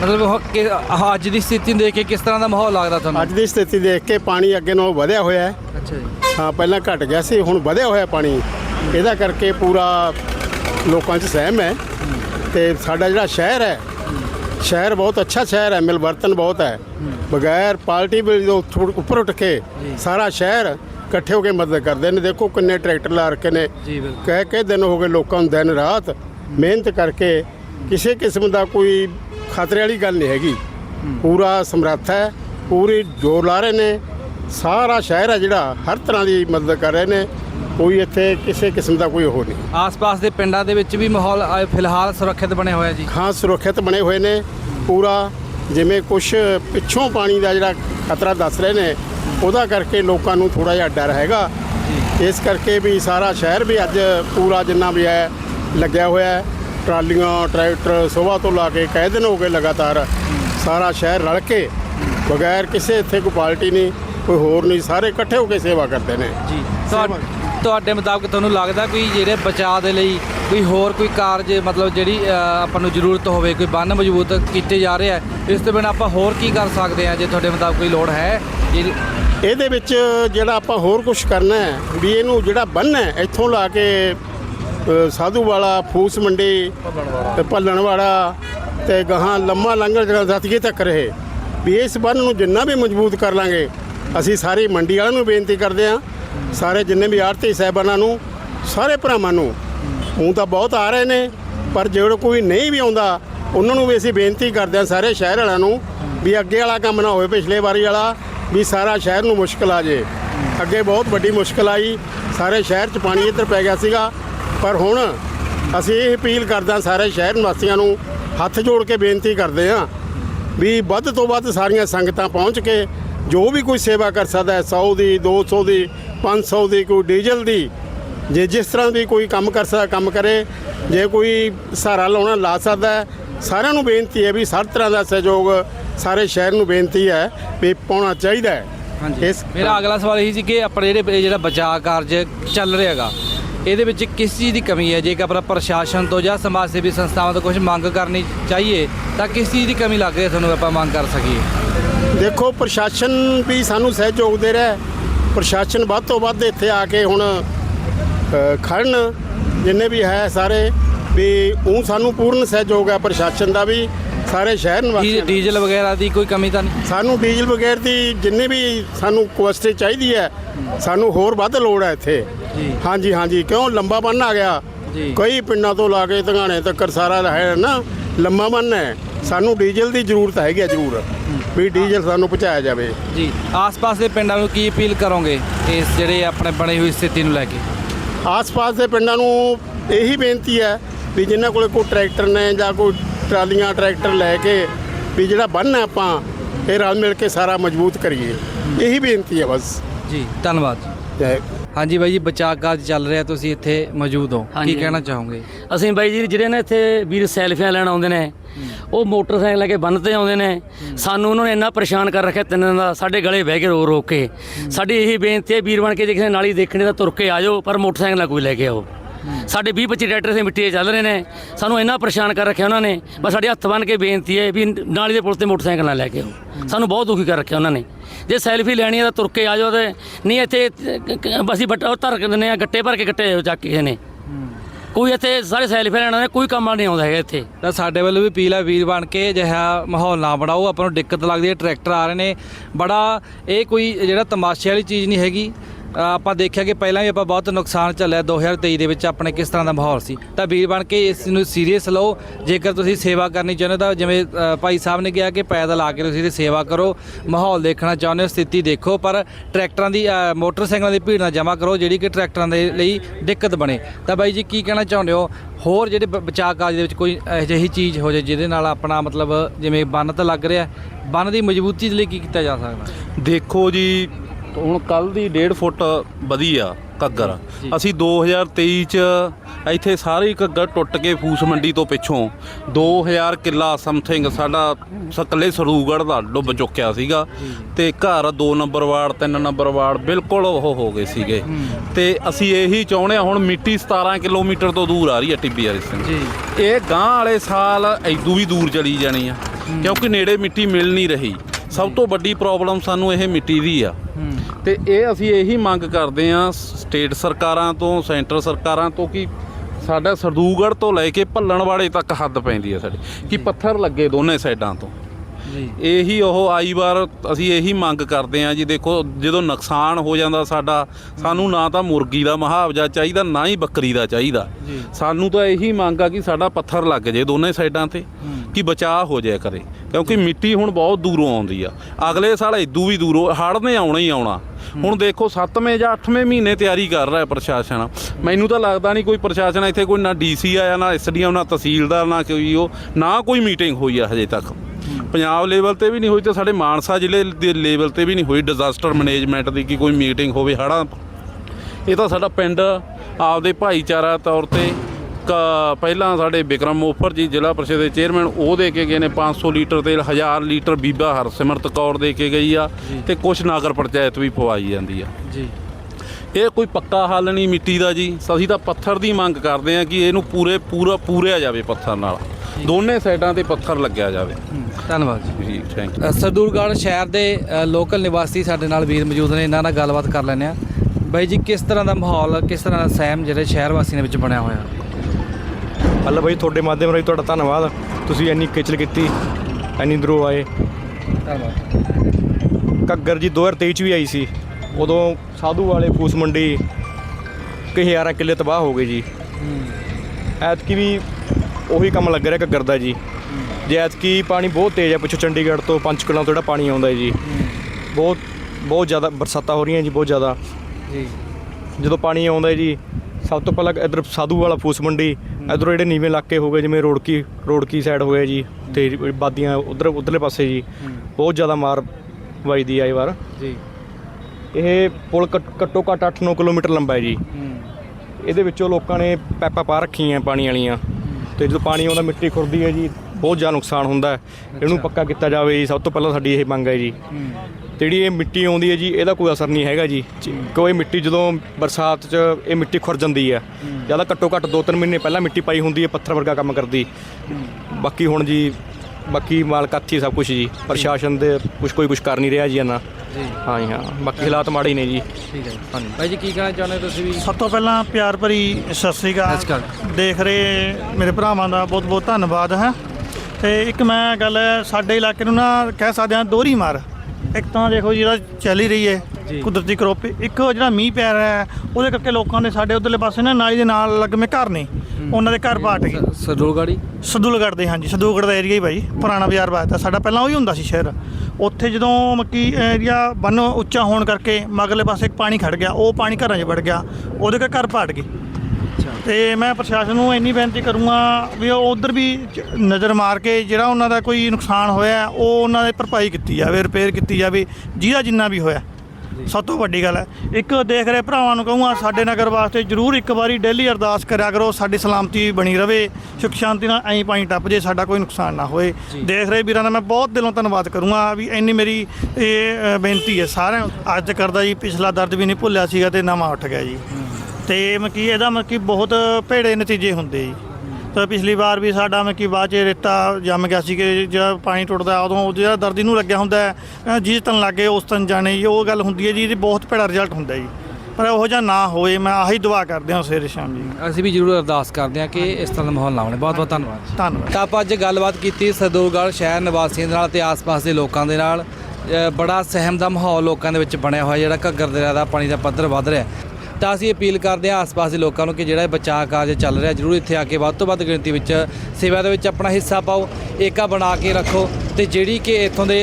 ਮਤਲਬ ਉਹ ਕਿ- ਆਹ ਅੱਜ ਦੀ ਸਥਿਤੀ ਨੂੰ ਦੇਖ ਕੇ ਕਿਸ ਤਰ੍ਹਾਂ ਦਾ ਮਾਹੌਲ ਲੱਗਦਾ ਤੁਹਾਨੂੰ? ਅੱਜ ਦੀ ਸਥਿਤੀ ਦੇਖ ਕੇ ਪਾਣੀ ਅੱਗੇ ਨਾਲੋਂ ਵਧਿਆ ਹੋਇਆ ਹੈ। ਅੱਛਾ ਜੀ। ਹਾਂ ਪਹਿਲਾਂ ਘਟ ਗਿਆ ਸੀ ਹੁਣ ਵਧਿਆ ਹੋਇਆ ਪਾਣੀ। ਇਹਦਾ ਕਰਕੇ ਪੂਰਾ ਲੋਕਾਂ 'ਚ ਸਹਿਮ ਹੈ। ਤੇ ਸਾਡਾ ਜਿਹੜਾ ਸ਼ਹਿਰ ਹੈ ਸ਼ਹਿਰ ਬਹੁਤ ਅੱਛਾ ਸ਼ਹਿਰ ਹੈ ਮਿਲਵਰਤਨ ਬਹੁਤ ਹੈ। ਬਗੈਰ ਪਾਰਟੀ ਬਿਲ ਤੋਂ ਥੋੜ੍ਹ ਉੱਪਰ ਉੱਠ ਕੇ ਸਾਰਾ ਸ਼ਹਿਰ ਇਕੱਠੇ ਹੋ ਕੇ ਮਦਦ ਕਰਦੇ ਨੇ। ਦੇਖੋ ਕਿੰਨੇ ਟਰੈਕਟਰ ਲਾ ਰੱਖੇ ਨੇ। ਜੀ ਬਿਲਕੁਲ। ਕਹਿ ਕੇ ਦਿਨ ਹੋ ਗਏ ਲੋਕਾਂ ਨੂੰ ਦਿਨ ਰਾਤ ਮਿਹਨਤ ਕਰਕੇ ਕਿਸੇ ਕਿਸਮ ਦਾ ਕੋਈ ਖਤਰੇ ਵਾਲੀ ਗੱਲ ਨਹੀਂ ਹੈਗੀ। ਪੂਰਾ ਸਮਰੱਥ ਹੈ ਪੂਰੀ ਜੋਰ ਲਾ ਰਹੇ ਨੇ। ਸਾਰਾ ਸ਼ਹਿਰ ਹੈ ਜਿਹੜਾ ਹਰ ਤਰ੍ਹਾਂ ਦੀ ਮਦਦ ਕਰ ਰਹੇ ਨੇ। ਕੋਈ ਇੱਥੇ ਕਿਸੇ ਕਿਸਮ ਦਾ ਕੋਈ ਉਹ ਨਹੀਂ। ਆਸ-ਪਾਸ ਦੇ ਪਿੰਡਾਂ ਦੇ ਵਿੱਚ ਵੀ ਮਾਹੌਲ ਅ, ਫਿਲਹਾਲ ਸੁਰੱਖਿਅਤ ਬਣਿਆ ਹੋਇਆ ਜੀ। ਖਾਸ ਸੁਰੱਖਿਅਤ ਬਣੇ ਹੋਏ ਨੇ। ਪੂਰਾ ਜਿਵੇਂ ਕੁਝ ਪਿੱਛੋਂ ਪਾਣੀ ਦਾ ਜਿਹੜਾ ਖਤਰਾ ਦੱਸ ਰਹੇ ਨੇ ਉਹਦਾ ਕਰਕੇ ਲੋਕਾਂ ਨੂੰ ਥੋੜਾ ਜਿਹਾ ਡਰ ਹੈਗਾ। ਇਸ ਕਰਕੇ ਵੀ ਸਾਰਾ ਸ਼ਹਿਰ ਵੀ ਅੱਜ ਪੂਰਾ ਜਿੰਨਾ ਵੀ ਹੈ ਲੱਗਿਆ ਹੋਇਆ ਹੈ। ਟਰਾਲੀਆਂ ਟਰੈਕਟਰ ਸੁਬਾਹ ਤੋਂ ਲਾ ਕੇ ਕਈ ਦਿਨ ਹੋ ਗਏ ਲਗਾਤਾਰ ਸਾਰਾ ਸ਼ਹਿਰ ਰਲ ਕੇ ਬਗੈਰ ਕਿਸੇ ਇੱਥੇ ਕੋਈ ਪਾਰਟੀ ਨਹੀਂ ਕੋਈ ਹੋਰ ਨਹੀਂ ਸਾਰੇ ਇਕੱਠੇ ਹੋ ਕੇ ਸੇਵਾ ਕਰਦੇ ਨੇ। ਜੀ ਤੁਹਾ- ਤੁਹਾਡੇ ਮੁਤਾਬਕ ਤੁਹਾਨੂੰ ਲੱਗਦਾ ਕੋਈ ਜਿਹੜੇ ਬਚਾਅ ਦੇ ਲਈ ਕੋਈ ਹੋਰ ਕੋਈ ਕਾਰਜ ਮਤਲਬ ਜਿਹੜੀ ਅ, ਆਪਾਂ ਨੂੰ ਜ਼ਰੂਰਤ ਹੋਵੇ ਕੋਈ ਬੰਨ ਮਜ਼ਬੂਤ ਕੀਤੇ ਜਾ ਰਹੇ ਆ ਇਸ ਤੋਂ ਬਿਨਾਂ ਆਪਾਂ ਹੋਰ ਕੀ ਕਰ ਸਕਦੇ ਆ ਜੇ ਤੁਹਾਡੇ ਮੁਤਾਬਕ ਕੋਈ ਲੋੜ ਹੈ? ਜਿਹੜੀ ਇਹਦੇ ਵਿੱਚ ਜਿਹੜਾ ਆਪਾਂ ਹੋਰ ਕੁਝ ਕਰਨਾ ਹੈ ਵੀ ਇਹਨੂੰ ਜਿਹੜਾ ਬੰਨ ਹੈ ਇੱਥੋਂ ਲਾ ਕੇ ਸਾਧੂ ਵਾਲਾ, ਫੂਸ ਮੰਡੀ ਤੇ ਭੱਲਣ ਵਾਲਾ ਤੇ ਗਾਹਾਂ ਲੰਮਾ ਲੰਗਰ ਜਿਹੜਾ ਰਤੀਏ ਤੱਕ ਰਹੇ। ਵੀ ਇਸ ਬੰਨ ਨੂੰ ਜਿੰਨਾ ਵੀ ਮਜ਼ਬੂਤ ਕਰ ਲਾਂਗੇ, ਅਸੀਂ ਸਾਰੀ ਮੰਡੀ ਵਾਲਿਆਂ ਨੂੰ ਬੇਨਤੀ ਕਰਦੇ ਹਾਂ, ਸਾਰੇ ਜਿੰਨੇ ਵੀ ਆੜਤੀ ਸਾਹਿਬਾਨਾਂ ਨੂੰ, ਸਾਰੇ ਭਰਾਵਾਂ ਨੂੰ। ਹੁਣ ਤਾਂ ਬਹੁਤ ਆ ਰਹੇ ਨੇ, ਪਰ ਜਿਹੜਾ ਕੋਈ ਨਹੀਂ ਵੀ ਆਉਂਦਾ, ਉਹਨਾਂ ਨੂੰ ਵੀ ਅਸੀਂ ਬੇਨਤੀ ਕਰਦੇ ਹਾਂ ਸਾਰੇ ਸ਼ਹਿਰ ਵਾਲਿਆਂ ਨੂੰ ਵੀ ਅੱਗੇ ਵਾਲਾ ਕੰਮ ਨਾ ਹੋਵੇ, ਪਿਛਲੇ ਵਾਰੀ ਵਾਲਾ, ਵੀ ਸਾਰਾ ਸ਼ਹਿਰ ਨੂੰ ਮੁਸ਼ਕਲ ਆ ਜੇ। ਅੱਗੇ ਬਹੁਤ ਵੱਡੀ ਮੁਸ਼ਕਲ ਆਈ, ਸਾਰੇ ਸ਼ਹਿਰ 'ਚ ਪਾਣੀ ਇੱਧਰ ਪੈ ਗਿਆ ਸੀਗਾ ਪਰ ਹੁਣ ਅਸੀਂ ਇਹ ਅਪੀਲ ਕਰਦੇ ਹਾਂ ਸਾਰੇ ਸ਼ਹਿਰ ਨਿਵਾਸੀਆਂ ਨੂੰ ਹੱਥ ਜੋੜ ਕੇ ਬੇਨਤੀ ਕਰਦੇ ਆ ਵੀ ਵੱਧ ਤੋਂ ਵੱਧ ਸਾਰੀਆਂ ਸੰਗਤਾਂ ਪਹੁੰਚ ਕੇ ਜੋ ਵੀ ਕੋਈ ਸੇਵਾ ਕਰ ਸਕਦਾ ਹੈ 100 ਦੀ 200 ਦੀ 500 ਦੀ ਕੋਈ ਡੀਜ਼ਲ ਦੀ ਜੇ ਜਿਸ ਤਰ੍ਹਾਂ ਦੀ ਕੋਈ ਕੰਮ ਕਰ ਸਕਦਾ ਕੰਮ ਕਰੇ ਜੇ ਕੋਈ ਸਹਾਰਾ ਲਾਉਣਾ ਲਾ ਸਕਦਾ ਹੈ ਸਾਰਿਆਂ ਨੂੰ ਬੇਨਤੀ ਹੈ ਵੀ ਹਰ ਤਰ੍ਹਾਂ ਦਾ ਸਹਿਯੋਗ ਸਾਰੇ ਸ਼ਹਿਰ ਨੂੰ ਬੇਨਤੀ ਹੈ ਵੀ ਪਾਉਣਾ ਚਾਹੀਦਾ ਹੈ। ਇਸ ਮੇਰਾ ਅਗਲਾ ਸਵਾਲ ਇਹ ਸੀ ਕਿ ਆਪਣੇ ਜਿਹੜੇ ਜਿਹੜਾ ਬਚਾਅ ਕਾਰਜ ਚੱਲ ਰਿਹਾ ਹੈਗਾ ਇਹਦੇ ਵਿੱਚ ਕਿਸ ਚੀਜ਼ ਦੀ ਕਮੀ ਹੈ ਜੇਕਰ ਆਪਣਾ ਪ੍ਰਸ਼ਾਸਨ ਤੋਂ ਜਾਂ ਸਮਾਜ ਸੇਵੀ ਸੰਸਥਾਵਾਂ ਤੋਂ ਕੁਝ ਮੰਗ ਕਰਨੀ ਚਾਹੀਏ ਤਾਂ ਕਿਸ ਚੀਜ਼ ਦੀ ਕਮੀ ਲੱਗ ਰਹੀ ਹੈ ਤੁਹਾਨੂੰ ਆਪਾਂ ਮੰਗ ਕਰ ਸਕੀਏ ਦੇਖੋ ਪ੍ਰਸ਼ਾਸਨ ਵੀ ਸਾਨੂੰ ਸਹਿਯੋਗ ਦੇ ਰਿਹਾ। ਪ੍ਰਸ਼ਾਸਨ ਵੱਧ ਤੋਂ ਵੱਧ ਇੱਥੇ ਆ ਕੇ ਹੁਣ ਖੜਨ ਜਿੰਨੇ ਵੀ ਹੈ ਸਾਰੇ ਵੀ ਉਹ ਸਾਨੂੰ ਪੂਰਨ ਸਹਿਯੋਗ ਹੈ ਪ੍ਰਸ਼ਾਸਨ ਦਾ ਵੀ ਸਾਰੇ ਸ਼ਹਿਰ ਨਿਵਾਸੀਆਂ। ਡੀਜ਼ਲ ਵਗੈਰਾ ਦੀ ਕੋਈ ਕਮੀ ਤਾਂ ਨਹੀਂ ਸਾਨੂੰ ਡੀਜ਼ਲ ਵਗੈਰ ਦੀ ਜਿੰਨੇ ਵੀ ਸਾਨੂੰ ਕੁਐਸਟੇ ਚਾਹੀਦੀ ਹੈ ਸਾਨੂੰ ਹੋਰ ਵੱਧ ਲੋੜ ਹੈ ਇੱਥੇ। ਹਾਂਜੀ ਹਾਂਜੀ। ਕਿਉਂ? ਲੰਬਾ ਬੰਨ ਆ ਗਿਆ। ਜੀ। ਕਈ ਪਿੰਡਾਂ ਤੋਂ ਲਾ ਕੇ ਧਗਾਣੇ ਤੱਕ ਸਾਰਾ ਹੈ ਨਾ ਲੰਮਾ ਬੰਨ ਹੈ। ਸਾਨੂੰ ਡੀਜ਼ਲ ਦੀ ਜ਼ਰੂਰਤ ਹੈਗੀ ਹੈ ਜ਼ਰੂਰ ਵੀ ਡੀਜ਼ਲ ਸਾਨੂੰ ਪਹੁੰਚਾਇਆ ਜਾਵੇ। ਜੀ। ਆਸ-ਪਾਸ ਦੇ ਪਿੰਡਾਂ ਨੂੰ ਕੀ ਅਪੀਲ ਕਰੋਗੇ ਇਸ ਜਿਹੜੇ ਆਪਣੇ ਬਣੀ ਹੋਈ ਸਥਿਤੀ ਨੂੰ ਲੈ ਕੇ? ਆਸ-ਪਾਸ ਦੇ ਪਿੰਡਾਂ ਨੂੰ ਇਹੀ ਬੇਨਤੀ ਹੈ ਵੀ ਜਿਨ੍ਹਾਂ ਕੋਲੇ ਕੋਈ ਟਰੈਕਟਰ ਨੇ ਜਾਂ ਕੋਈ ਟਰਾਲੀਆਂ ਟਰੈਕਟਰ ਲੈ ਕੇ ਵੀ ਜਿਹੜਾ ਬੰਨ ਹੈ ਆਪਾਂ ਇਹ ਰਲ ਮਿਲ ਕੇ ਸਾਰਾ ਮਜ਼ਬੂਤ ਕਰੀਏ। ਇਹੀ ਬੇਨਤੀ ਹੈ ਬਸ। ਜੀ। ਧੰਨਵਾਦ ਜੈ ਹਾਂਜੀ ਬਾਈ ਜੀ ਬਚਾਅ ਕਾਰਜ ਚੱਲ ਰਿਹਾ ਤੁਸੀਂ ਇੱਥੇ ਮੌਜੂਦ ਹੋ। ਕੀ ਹਾਂਜੀ। ਕਹਿਣਾ ਚਾਹੋਗੇ? ਅਸੀਂ ਬਾਈ ਜੀ ਜਿਹੜੇ ਨੇ ਇੱਥੇ ਵੀਰ ਸੈਲਫੀਆਂ ਲੈਣ ਆਉਂਦੇ ਨੇ ਉਹ ਮੋਟਰਸਾਈਕਲ ਲੈ ਕੇ ਬੰਨ ਤੇ ਆਉਂਦੇ ਨੇ। ਸਾਨੂੰ ਉਹਨਾਂ ਨੇ ਇੰਨਾ ਪਰੇਸ਼ਾਨ ਕਰ ਰੱਖਿਆ ਤਿੰਨ ਦਿਨ ਦਾ ਸਾਡੇ ਗਲੇ ਬਹਿ ਕੇ ਰੋ ਰੋ ਕੇ। ਸਾਡੀ ਇਹੀ ਬੇਨਤੀ ਹੈ ਵੀਰ ਬਣ ਕੇ ਨੇ ਨਾਲੀ ਦੇਖਣੀ ਤਾਂ ਤੁਰ ਕੇ ਆ ਜਾਓ ਪਰ ਮੋਟਰਸਾਈਕਲ ਨਾ ਕੋਈ ਲੈ ਕੇ ਆਓ। ਸਾਡੇ 20 25 ਟਰੈਕਟਰ ਸੇ ਮਿੱਟੀ 'ਚ ਚੱਲ ਰਹੇ ਨੇ। ਸਾਨੂੰ ਇੰਨਾ ਪਰੇਸ਼ਾਨ ਕਰ ਰੱਖਿਆ ਉਹਨਾਂ ਨੇ ਬਸ ਸਾਡੇ ਹੱਥ ਬੰਨ ਕੇ ਬੇਨਤੀ ਹੈ ਵੀ ਨਾਲੀ ਦੇ ਪੁਲ ਤੇ ਮੋਟਰਸਾਈਕਲ ਨਾ ਲੈ ਕੇ ਆਓ। ਸਾਨੂੰ ਬਹੁਤ ਦੁਖੀ ਕਰ ਰੱਖਿਆ ਉਹਨਾਂ ਨੇ। ਜੇ ਸੈਲਫੀ ਲੈਣੀ ਹੈ ਤਾਂ ਤੁਰ ਕੇ ਆ ਜਾਓ ਤੇ ਨਹੀਂ ਇੱਥੇ ਅਸੀਂ ਬੱਟਾ ਧਰ ਕੇ ਦਿੰਦੇ ਆ ਗੱਟੇ ਭਰ ਕੇ ਗੱਟੇ ਚੱਕ ਕੇ ਨੇ। ਕੋਈ ਇੱਥੇ ਸਾਰੇ ਸੈਲਫੀ ਲੈਣਾ ਨੇ ਕੋਈ ਕੰਮ ਨਹੀਂ ਆਉਂਦਾ ਹੈਗਾ ਇੱਥੇ। ਤਾਂ ਸਾਡੇ ਵੱਲੋਂ ਵੀ ਪੀਲਾ ਹੈ ਵੀਰ ਬਣ ਕੇ ਅਜਿਹਾ ਮਾਹੌਲ ਨਾ ਬਣਾਓ, ਆਪਾਂ ਨੂੰ ਦਿੱਕਤ ਲੱਗਦੀ ਹੈ, ਟਰੈਕਟਰ ਆ ਰਹੇ ਨੇ। ਬੜਾ ਇਹ ਕੋਈ ਜਿਹੜਾ ਤਮਾਸ਼ੇ ਵਾਲੀ ਚੀਜ਼ ਨਹੀਂ ਹੈਗੀ। ਆਪਾਂ ਦੇਖਿਆ ਕਿ ਪਹਿਲਾਂ ਵੀ ਆਪਾਂ ਬਹੁਤ ਨੁਕਸਾਨ ਝੱਲਿਆ 2023 ਦੇ ਵਿੱਚ ਆਪਣੇ ਕਿਸ ਤਰ੍ਹਾਂ ਦਾ ਮਾਹੌਲ ਸੀ। ਤਾਂ ਵੀਰ ਬਣ ਕੇ ਇਸ ਨੂੰ ਸੀਰੀਅਸ ਲਓ। ਜੇਕਰ ਤੁਸੀਂ ਸੇਵਾ ਕਰਨੀ ਚਾਹੁੰਦੇ ਹੋ ਤਾਂ ਜਿਵੇਂ ਭਾਈ ਸਾਹਿਬ ਨੇ ਕਿਹਾ ਕਿ ਪੈਦਲ ਆ ਕੇ ਤੁਸੀਂ ਇਹਦੀ ਸੇਵਾ ਕਰੋ, ਮਾਹੌਲ ਦੇਖਣਾ ਚਾਹੁੰਦੇ ਹੋ, ਸਥਿਤੀ ਦੇਖੋ, ਪਰ ਟਰੈਕਟਰਾਂ ਦੀ ਮੋਟਰਸਾਈਕਲਾਂ ਦੀ ਭੀੜ ਨਾ ਜਮ੍ਹਾਂ ਕਰੋ, ਜਿਹੜੀ ਕਿ ਟਰੈਕਟਰਾਂ ਦੇ ਲਈ ਦਿੱਕਤ ਬਣੇ। ਤਾਂ ਬਾਈ ਜੀ ਕੀ ਕਹਿਣਾ ਚਾਹੁੰਦੇ ਹੋ? ਹੋਰ ਜਿਹੜੇ ਬਚਾਅ ਕਾਰਜ ਦੇ ਵਿੱਚ ਕੋਈ ਅਜਿਹੀ ਚੀਜ਼ ਹੋ ਜਾਏ ਜਿਹਦੇ ਨਾਲ ਆਪਣਾ ਮਤਲਬ ਜਿਵੇਂ ਬੰਨ ਤਾਂ ਲੱਗ ਰਿਹਾ, ਬੰਨ ਦੀ ਮਜ਼ਬੂਤੀ ਦੇ ਲਈ ਕੀ ਕੀਤਾ ਜਾ ਸਕਦਾ? ਦੇਖੋ ਜੀ ਹੁਣ ਕੱਲ ਦੀ 1.5 ਫੁੱਟ ਵਧੀ ਆ ਘੱਗਰ। ਅਸੀਂ 2023 ਚ ਇੱਥੇ ਸਾਰੇ ਘੱਗਰ ਟੁੱਟ ਕੇ ਫੂਸ ਮੰਡੀ ਤੋਂ ਪਿੱਛੋਂ 2000 ਕਿੱਲਾ ਸਮਥਿੰਗ ਸਾਡਾ ਸਕਲੇ ਸਰੂਗੜ ਦਾ ਡੁੱਬ ਚੁੱਕਿਆ ਸੀਗਾ। ਤੇ ਘਰ 2 ਨੰਬਰ ਵਾਰਡ 3 ਨੰਬਰ ਵਾਰਡ ਬਿਲਕੁਲ ਉਹ ਹੋ ਗਏ ਸੀਗੇ। ਤੇ ਅਸੀਂ ਇਹੀ ਚਾਹੁੰਦੇ ਹੁਣ ਮਿੱਟੀ 17 ਕਿਲੋਮੀਟਰ ਤੋਂ ਦੂਰ ਆ ਰਹੀ ਹੈ ਟਿੱਬੀ ਵਾਲੀ ਸਿੰਘ ਜੀ। ਇਹ ਗਾਂ ਵਾਲੇ ਸਾਲ ਐਦੂ ਵੀ ਦੂਰ ਚਲੀ ਜਾਣੀ ਆ। ਕਿਉਂਕਿ ਨੇੜੇ ਮਿੱਟੀ ਮਿਲ ਨਹੀਂ ਰਹੀ। ਸਭ ਤੋਂ ਵੱਡੀ ਪ੍ਰੋਬਲਮ ਸਾਨੂੰ ਇਹ ਮਿੱਟੀ ਦੀ ਆ। ਤੇ ਇਹ ਅਸੀਂ ਇਹੀ ਮੰਗ ਕਰਦੇ ਆ ਸਟੇਟ ਸਰਕਾਰਾਂ ਤੋਂ ਸੈਂਟਰ ਸਰਕਾਰਾਂ ਤੋਂ ਕਿ ਸਾਡਾ ਸਰਦੂਗੜ੍ਹ ਤੋਂ ਲੈ ਕੇ ਭੱਲਣਵਾੜੇ ਤੱਕ ਹੱਦ ਪੈਂਦੀ ਹੈ ਸਾਡੀ ਕਿ ਪੱਥਰ ਲੱਗੇ ਦੋਨੇ ਸਾਈਡਾਂ ਤੋਂ। ਜੀ। ਇਹੀ ਉਹ ਆਈ ਵਾਰ ਅਸੀਂ ਇਹੀ ਮੰਗ ਕਰਦੇ ਆ ਜੀ ਦੇਖੋ ਜਦੋਂ ਨੁਕਸਾਨ ਹੋ ਜਾਂਦਾ ਸਾਡਾ ਸਾਨੂੰ ਨਾ ਤਾਂ ਮੁਰਗੀ ਦਾ ਮੁਆਵਜ਼ਾ ਚਾਹੀਦਾ ਨਾ ਹੀ ਬੱਕਰੀ ਦਾ ਚਾਹੀਦਾ। ਸਾਨੂੰ ਤਾਂ ਇਹੀ ਮੰਗ ਆ ਕਿ ਸਾਡਾ ਪੱਥਰ ਲੱਗ ਜੇ ਦੋਨੇ ਸਾਈਡਾਂ ਤੇ। ਕਿ ਬਚਾਅ ਹੋ ਜਾਇਆ ਕਰੇ, ਕਿਉਂਕਿ ਮਿੱਟੀ ਹੁਣ ਬਹੁਤ ਦੂਰੋਂ ਆਉਂਦੀ ਆ। ਅਗਲੇ ਸਾਲ ਇਦੂ ਵੀ ਦੂਰੋਂ, ਹੜ੍ਹ ਨੇ ਆਉਣਾ ਹੀ ਆਉਣਾ। ਹੁਣ ਦੇਖੋ 7ਵੇਂ ਜਾਂ 8ਵੇਂ ਮਹੀਨੇ ਤਿਆਰੀ ਕਰ ਰਿਹਾ ਪ੍ਰਸ਼ਾਸਨ। ਮੈਨੂੰ ਤਾਂ ਲੱਗਦਾ ਨਹੀਂ ਕੋਈ ਪ੍ਰਸ਼ਾਸਨ ਇੱਥੇ ਕੋਈ ਨਾ ਡੀਸੀ ਆਇਆ, ਨਾ ਐਸਡੀਐਮ, ਨਾ ਤਹਿਸੀਲਦਾਰ, ਨਾ ਕੋਈ ਉਹ, ਨਾ ਕੋਈ ਮੀਟਿੰਗ ਹੋਈ ਆ ਹਜੇ ਤੱਕ। ਪੰਜਾਬ ਲੈਵਲ ਤੇ ਵੀ ਨਹੀਂ ਹੋਈ ਤੇ ਸਾਡੇ ਮਾਨਸਾ ਜ਼ਿਲ੍ਹੇ ਦੇ ਲੈਵਲ ਤੇ ਵੀ ਨਹੀਂ ਹੋਈ ਡਿਜ਼ਾਸਟਰ ਮੈਨੇਜਮੈਂਟ ਦੀ ਕਿ ਕੋਈ ਮੀਟਿੰਗ ਹੋਵੇ ਹੜ੍ਹਾਂ। ਇਹ ਤਾਂ ਸਾਡਾ ਪਿੰਡ ਆਪਦੇ ਭਾਈਚਾਰਾ ਤੌਰ ਤੇ ਪਹਿਲਾਂ ਸਾਡੇ ਵਿਕਰਮ ਮੋਫਰ ਜੀ ਜ਼ਿਲ੍ਹਾ ਪ੍ਰੀਸ਼ਦ ਦੇ ਚੇਅਰਮੈਨ ਉਹ ਦੇ ਕੇ ਗਏ ਨੇ 500 ਲੀਟਰ ਤੇਲ 1000 ਲੀਟਰ ਬੀਬਾ ਹਰਸਿਮਰਤ ਕੌਰ ਦੇ ਕੇ ਗਈ ਆ ਤੇ ਕੁਝ ਨਗਰ ਪੰਚਾਇਤ ਵੀ ਪਵਾਈ ਜਾਂਦੀ ਆ। ਜੀ। ਇਹ ਕੋਈ ਪੱਕਾ ਹੱਲ ਨਹੀਂ ਮਿੱਟੀ ਦਾ ਜੀ। ਅਸੀਂ ਤਾਂ ਪੱਥਰ ਦੀ ਮੰਗ ਕਰਦੇ ਆ ਕਿ ਇਹਨੂੰ ਪੂਰੇ ਪੂਰਾ ਪੂਰਿਆ ਜਾਵੇ ਪੱਥਰ ਨਾਲ। ਦੋਨੇ ਸਾਈਡਾਂ ਤੇ ਪੱਥਰ ਲੱਗਿਆ ਜਾਵੇ। ਧੰਨਵਾਦ ਜੀ। ਥੈਂਕ ਅ, ਸਰਦੂਲਗੜ੍ਹ ਸ਼ਹਿਰ ਦੇ ਲੋਕਲ ਨਿਵਾਸੀ ਸਾਡੇ ਨਾਲ ਵੀਰ ਮੌਜੂਦ ਨੇ। ਇਹਨਾਂ ਨਾਲ ਗੱਲਬਾਤ ਕਰ ਲੈਂਦੇ ਆ ਬਾਈ ਜੀ ਕਿਸ ਤਰ੍ਹਾਂ ਦਾ ਮਾਹੌਲ ਕਿਸ ਤਰ੍ਹਾਂ ਦਾ ਸਹਿਮ ਜਿਹੜੇ ਸ਼ਹਿਰ ਵਾਸੀਆਂ ਦੇ ਵਿੱਚ ਬਣਿਆ ਹੋਇਆ? ਅੱਲਾ ਭਾਈ ਤੁਹਾਡੇ ਮਾਧਿਅਮ ਰਾਹੀਂ ਤੁਹਾਡਾ ਧੰਨਵਾਦ। ਤੁਸੀਂ ਇੰਨੀ ਖੇਚਲ ਕੀਤੀ ਇੰਨੀ ਦੂਰੋਂ ਆਏ। ਧੰਨਵਾਦ। ਘੱਗਰ ਜੀ 2023 ਚ ਵੀ ਆਈ ਸੀ। ਉਦੋਂ ਸਾਧੂ ਵਾਲੇ ਫੂਸ ਮੰਡੀ ਹਜ਼ਾਰਾਂ ਕਿੱਲੇ ਤਬਾਹ ਹੋ ਗਏ ਜੀ। ਐਤਕੀ ਵੀ ਉਹੀ ਕੰਮ ਲੱਗ ਰਿਹਾ ਘੱਗਰ ਦਾ ਜੀ। ਜੇ ਐਤਕੀ ਪਾਣੀ ਬਹੁਤ ਤੇਜ਼ ਹੈ ਪਿੱਛੋਂ ਚੰਡੀਗੜ੍ਹ ਤੋਂ ਪੰਚਕੂਲਾ ਤੋਂ ਜਿਹੜਾ ਪਾਣੀ ਆਉਂਦਾ ਹੈ। ਜੀ ਬਹੁਤ ਬਹੁਤ ਜ਼ਿਆਦਾ ਬਰਸਾਤਾਂ ਹੋ ਰਹੀਆਂ ਜੀ ਬਹੁਤ ਜ਼ਿਆਦਾ। ਜੀ। ਜਦੋਂ ਪਾਣੀ ਆਉਂਦਾ ਹੈ ਜੀ ਸਭ ਤੋਂ ਪਹਿਲਾਂ ਇਧਰ ਸਾਧੂ ਵਾਲਾ ਫੂਸ ਮੰਡੀ ਇਧਰੋਂ ਜਿਹੜੇ ਨੀਵੇਂ ਇਲਾਕੇ ਹੋ ਗਏ ਜਿਵੇਂ ਰੋੜਕੀ ਰੋੜਕੀ ਸਾਈਡ ਹੋ ਗਿਆ ਜੀ ਤੇ ਬਾਦੀਆਂ ਉਧਰ ਉਧਰਲੇ ਪਾਸੇ ਜੀ ਬਹੁਤ ਜ਼ਿਆਦਾ ਮਾਰ ਵੱਜਦੀ ਆ ਇਹ ਵਾਰ। ਜੀ। ਇਹ ਪੁਲ ਘੱਟ- ਘੱਟੋ ਘੱਟ 8-9 ਕਿਲੋਮੀਟਰ ਲੰਬਾ ਹੈ ਜੀ। ਇਹਦੇ ਵਿੱਚੋਂ ਲੋਕਾਂ ਨੇ ਪੈਪਾਂ ਪਾ ਰੱਖੀਆਂ ਪਾਣੀ ਵਾਲੀਆਂ। ਤੇ ਜਦੋਂ ਪਾਣੀ ਆਉਂਦਾ ਮਿੱਟੀ ਖੁਰਦੀ ਹੈ ਜੀ ਬਹੁਤ ਜ਼ਿਆਦਾ ਨੁਕਸਾਨ ਹੁੰਦਾ ਹੈ। ਇਹਨੂੰ ਪੱਕਾ ਕੀਤਾ ਜਾਵੇ ਜੀ ਸਭ ਤੋਂ ਪਹਿਲਾਂ ਸਾਡੀ ਇਹ ਮੰਗ ਹੈ ਜੀ। ਤੇ ਜਿਹੜੀ ਇਹ ਮਿੱਟੀ ਆਉਂਦੀ ਹੈ ਜੀ ਇਹਦਾ ਕੋਈ ਅਸਰ ਨਹੀਂ ਹੈਗਾ ਜੀ। ਕੋਈ ਮਿੱਟੀ ਜਦੋਂ ਬਰਸਾਤ 'ਚ ਇਹ ਮਿੱਟੀ ਖੁਰ ਜਾਂਦੀ ਹੈ ਜ਼ਿਆਦਾ ਘੱਟੋ ਘੱਟ 2-3 ਮਹੀਨੇ ਪਹਿਲਾਂ ਮਿੱਟੀ ਪਾਈ ਹੁੰਦੀ ਹੈ ਪੱਥਰ ਵਰਗਾ ਕੰਮ ਕਰਦੀ। ਬਾਕੀ ਹੁਣ ਜੀ ਬਾਕੀ ਮਾਲਕਾਥੀ ਸਭ ਕੁਝ ਜੀ। ਪ੍ਰਸ਼ਾਸਨ ਦੇ ਕੁਝ ਕੋਈ ਕੁਝ ਕਰ ਨਹੀਂ ਰਿਹਾ ਜੀ ਇਹਨਾਂ ਹਾਂ ਜੀ ਹਾਂ। ਬਾਕੀ ਹਾਲਾਤ ਮਾੜੇ ਹੀ ਨੇ ਜੀ। ਠੀਕ ਹੈ ਹਾਂਜੀ। ਭਾਈ ਜੀ ਕੀ ਕਹਿਣਾ ਚਾਹੁੰਦੇ ਹੋ ਤੁਸੀਂ ਵੀ? ਸਭ ਤੋਂ ਪਹਿਲਾਂ ਪਿਆਰ ਭਰੀ ਸਤਿ ਸ੍ਰੀ ਸਤਿ ਸ਼੍ਰੀ ਅਕਾਲ। ਦੇਖ ਰਹੇ ਮੇਰੇ ਭਰਾਵਾਂ ਦਾ ਬਹੁਤ ਬਹੁਤ ਧੰਨਵਾਦ ਹੈ। ਤੇ ਇੱਕ ਮੈਂ ਗੱਲ ਸਾਡੇ ਇਲਾਕੇ ਨੂੰ ਨਾ ਕਹਿ ਸਕਦੇ ਹਾਂ ਦੋਹਰੀ ਮਾਰ। ਇੱਕ ਤਾਂ ਦੇਖੋ ਜਿਹੜਾ ਚੱਲ ਹੀ ਰਹੀ ਹੈ ਕੁਦਰਤੀ ਕਰੋਪ ਇੱਕ ਜਿਹੜਾ ਮੀਂਹ ਪੈ ਰਿਹਾ ਹੈ ਉਹਦੇ ਕਰਕੇ ਲੋਕਾਂ ਦੇ ਸਾਡੇ ਉਧਰਲੇ ਪਾਸੇ ਨਾ ਨਾਲੀ ਦੇ ਨਾਲ ਲੱਗਵੇਂ ਘਰ ਨੇ ਉਹਨਾਂ ਦੇ ਘਰ ਪਾਟ ਗਏ। ਸਰਦੂਲਗੜ੍ਹੀ ਸਦੂਲਗੜ੍ਹ ਦੇ ਹਾਂਜੀ ਸਦੂਲਗੜ੍ਹ ਦਾ ਏਰੀਆ ਹੀ ਭਾਈ ਪੁਰਾਣਾ ਬਾਜ਼ਾਰ ਬਾਤ ਸਾਡਾ ਪਹਿਲਾਂ ਉਹੀ ਹੁੰਦਾ ਸੀ ਸ਼ਹਿਰ। ਉੱਥੇ ਜਦੋਂ ਮੱਕੀ ਏਰੀਆ ਬੰਨ ਉੱਚਾ ਹੋਣ ਕਰਕੇ ਮਗਰਲੇ ਪਾਸੇ ਪਾਣੀ ਖੜ ਗਿਆ ਉਹ ਪਾਣੀ ਘਰਾਂ 'ਚ ਵੜ ਗਿਆ ਉਹਦੇ ਕਰਕੇ ਘਰ ਪਾਟ ਗਏ। ਤੇ ਮੈਂ ਪ੍ਰਸ਼ਾਸਨ ਨੂੰ ਇੰਨੀ ਬੇਨਤੀ ਕਰੂੰਗਾ ਵੀ ਉਹ ਉਧਰ ਵੀ ਨਜ਼ਰ ਮਾਰ ਕੇ ਜਿਹੜਾ ਉਹਨਾਂ ਦਾ ਕੋਈ ਨੁਕਸਾਨ ਹੋਇਆ ਉਹ ਉਹਨਾਂ ਦੀ ਭਰਪਾਈ ਕੀਤੀ ਜਾਵੇ ਰਿਪੇਅਰ ਕੀਤੀ ਜਾਵੇ ਜਿਹਦਾ ਜਿੰਨਾ ਵੀ ਹੋਇਆ। ਸਭ ਤੋਂ ਵੱਡੀ ਗੱਲ ਹੈ। ਇੱਕ ਦੇਖ ਰਹੇ ਭਰਾਵਾਂ ਨੂੰ ਕਹੂੰਗਾ ਸਾਡੇ ਨਗਰ ਵਾਸਤੇ ਜਰੂਰ ਇੱਕ ਵਾਰੀ ਡੇਲੀ ਅਰਦਾਸ ਕਰਿਆ ਕਰੋ ਸਾਡੀ ਸਲਾਮਤੀ ਬਣੀ ਰਵੇ ਸੁਖ ਸ਼ਾਂਤੀ ਨਾਲ ਐਂ ਪਾਣੀ ਟੱਪ ਜੇ ਸਾਡਾ ਕੋਈ ਨੁਕਸਾਨ ਨਾ ਹੋਏ। ਦੇਖ ਰਹੇ ਵੀਰਾਂ ਦਾ ਮੈਂ ਬਹੁਤ ਦਿਲੋਂ ਧੰਨਵਾਦ ਕਰੂੰਗਾ ਵੀ ਇੰਨੀ ਮੇਰੀ ਇਹ ਬੇਨਤੀ ਹੈ ਸਾਰਿਆਂ। ਅੱਜ ਕਰਦਾ ਜੀ ਪਿਛਲਾ ਦਰਦ ਵੀ ਨਹੀਂ ਭੁੱਲਿਆ ਸੀਗਾ ਤੇ ਨਵਾਂ ਉੱਠ ਗਿਆ ਜੀ। ਤੇ ਮੈਂ ਕੀ ਇਹਦਾ ਮੈਂ ਕੀ ਬਹੁਤ ਭੇੜੇ ਨਤੀਜੇ ਹੁੰਦੇ ਜੀ। ਤਾਂ ਪਿਛਲੀ ਵਾਰ ਵੀ ਸਾਡਾ ਮੈਂ ਕੀ ਬਾਅਦ ਚ ਰੇਤਾ ਜੰਮ ਗਿਆ ਸੀ ਕਿ ਜਿਹੜਾ ਪਾਣੀ ਟੁੱਟਦਾ ਉਦੋਂ ਜਿਹੜਾ ਦਰਦ ਨੂੰ ਲੱਗਿਆ ਹੁੰਦਾ ਜਿਸ ਤਨ ਲੱਗੇ ਉਸ ਤਨ ਜਾਣੇ ਜੀ ਉਹ ਗੱਲ ਹੁੰਦੀ ਹੈ ਜੀ ਇਹਦੀ ਬਹੁਤ ਭੈੜਾ ਰਿਜ਼ਲਟ ਹੁੰਦਾ ਜੀ। ਪਰ ਉਹੋ ਜਿਹਾ ਨਾ ਹੋਵੇ ਮੈਂ ਆਹੀ ਦੁਆ ਕਰਦੇ ਹਾਂ ਸਵੇਰੇ ਸ਼ਾਮ ਜੀ। ਅਸੀਂ ਵੀ ਜ਼ਰੂਰ ਅਰਦਾਸ ਕਰਦੇ ਹਾਂ ਕਿ ਇਸ ਤਰ੍ਹਾਂ ਦਾ ਮਾਹੌਲ ਨਾ ਬਣੇ। ਬਹੁਤ ਬਹੁਤ ਧੰਨਵਾਦ ਧੰਨਵਾਦ। ਤਾਂ ਆਪਾਂ ਅੱਜ ਗੱਲਬਾਤ ਕੀਤੀ ਸਰਦੂਲਗੜ੍ਹ ਸ਼ਹਿਰ ਨਿਵਾਸੀਆਂ ਦੇ ਨਾਲ ਤੇ ਆਸ-ਪਾਸ ਦੇ ਲੋਕਾਂ ਦੇ ਨਾਲ। ਬੜਾ ਸਹਿਮ ਦਾ ਮਾਹੌਲ ਲੋਕਾਂ ਦੇ ਵਿੱਚ ਬਣਿਆ ਹੋਇਆ ਜਿਹੜਾ ਘੱਗਰ ਦਰਿਆ ਦਾ ਪਾਣੀ ਦਾ ਪੱਧਰ ਵੱਧ ਰਿਹਾ ਤਾਂ ਅਸੀਂ ਅਪੀਲ ਕਰਦੇ ਹਾਂ ਆਸ-ਪਾਸ ਦੇ ਲੋਕਾਂ ਨੂੰ ਕਿ ਜਿਹੜਾ ਇਹ ਬਚਾਅ ਕਾਰਜ ਚੱਲ ਰਿਹਾ, ਜ਼ਰੂਰ ਇੱਥੇ ਆ ਕੇ ਵੱਧ ਤੋਂ ਵੱਧ ਗਿਣਤੀ ਵਿੱਚ ਸੇਵਾ ਦੇ ਵਿੱਚ ਆਪਣਾ ਹਿੱਸਾ ਪਾਓ, ਏਕਾ ਬਣਾ ਕੇ ਰੱਖੋ ਤੇ ਜਿਹੜੀ ਕਿ ਇੱਥੋਂ ਦੇ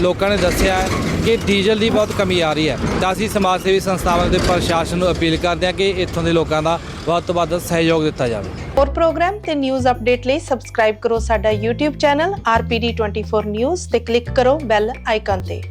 ਲੋਕਾਂ ਨੇ ਦੱਸਿਆ ਕਿ ਡੀਜ਼ਲ ਦੀ ਬਹੁਤ ਕਮੀ ਆ ਰਹੀ ਹੈ। ਤਾਂ ਅਸੀਂ ਸਮਾਜ ਸੇਵੀ ਸੰਸਥਾਵਾਂ ਦੇ ਪ੍ਰਸ਼ਾਸਨ ਨੂੰ ਅਪੀਲ ਕਰਦੇ ਹਾਂ ਕਿ ਇੱਥੋਂ ਦੇ ਲੋਕਾਂ ਦਾ ਵੱਧ ਤੋਂ ਵੱਧ ਸਹਿਯੋਗ ਦਿੱਤਾ ਜਾਵੇ। ਹੋਰ ਪ੍ਰੋਗਰਾਮ ਤੇ ਨਿਊਜ਼ ਅਪਡੇਟ ਲਈ ਸਬਸਕ੍ਰਾਈਬ ਕਰੋ ਸਾਡਾ YouTube ਚੈਨਲ RPD24 ਨਿਊਜ਼ ਤੇ ਕਲਿੱਕ ਕਰੋ ਬੈਲ ਆਈਕਨ ਤੇ।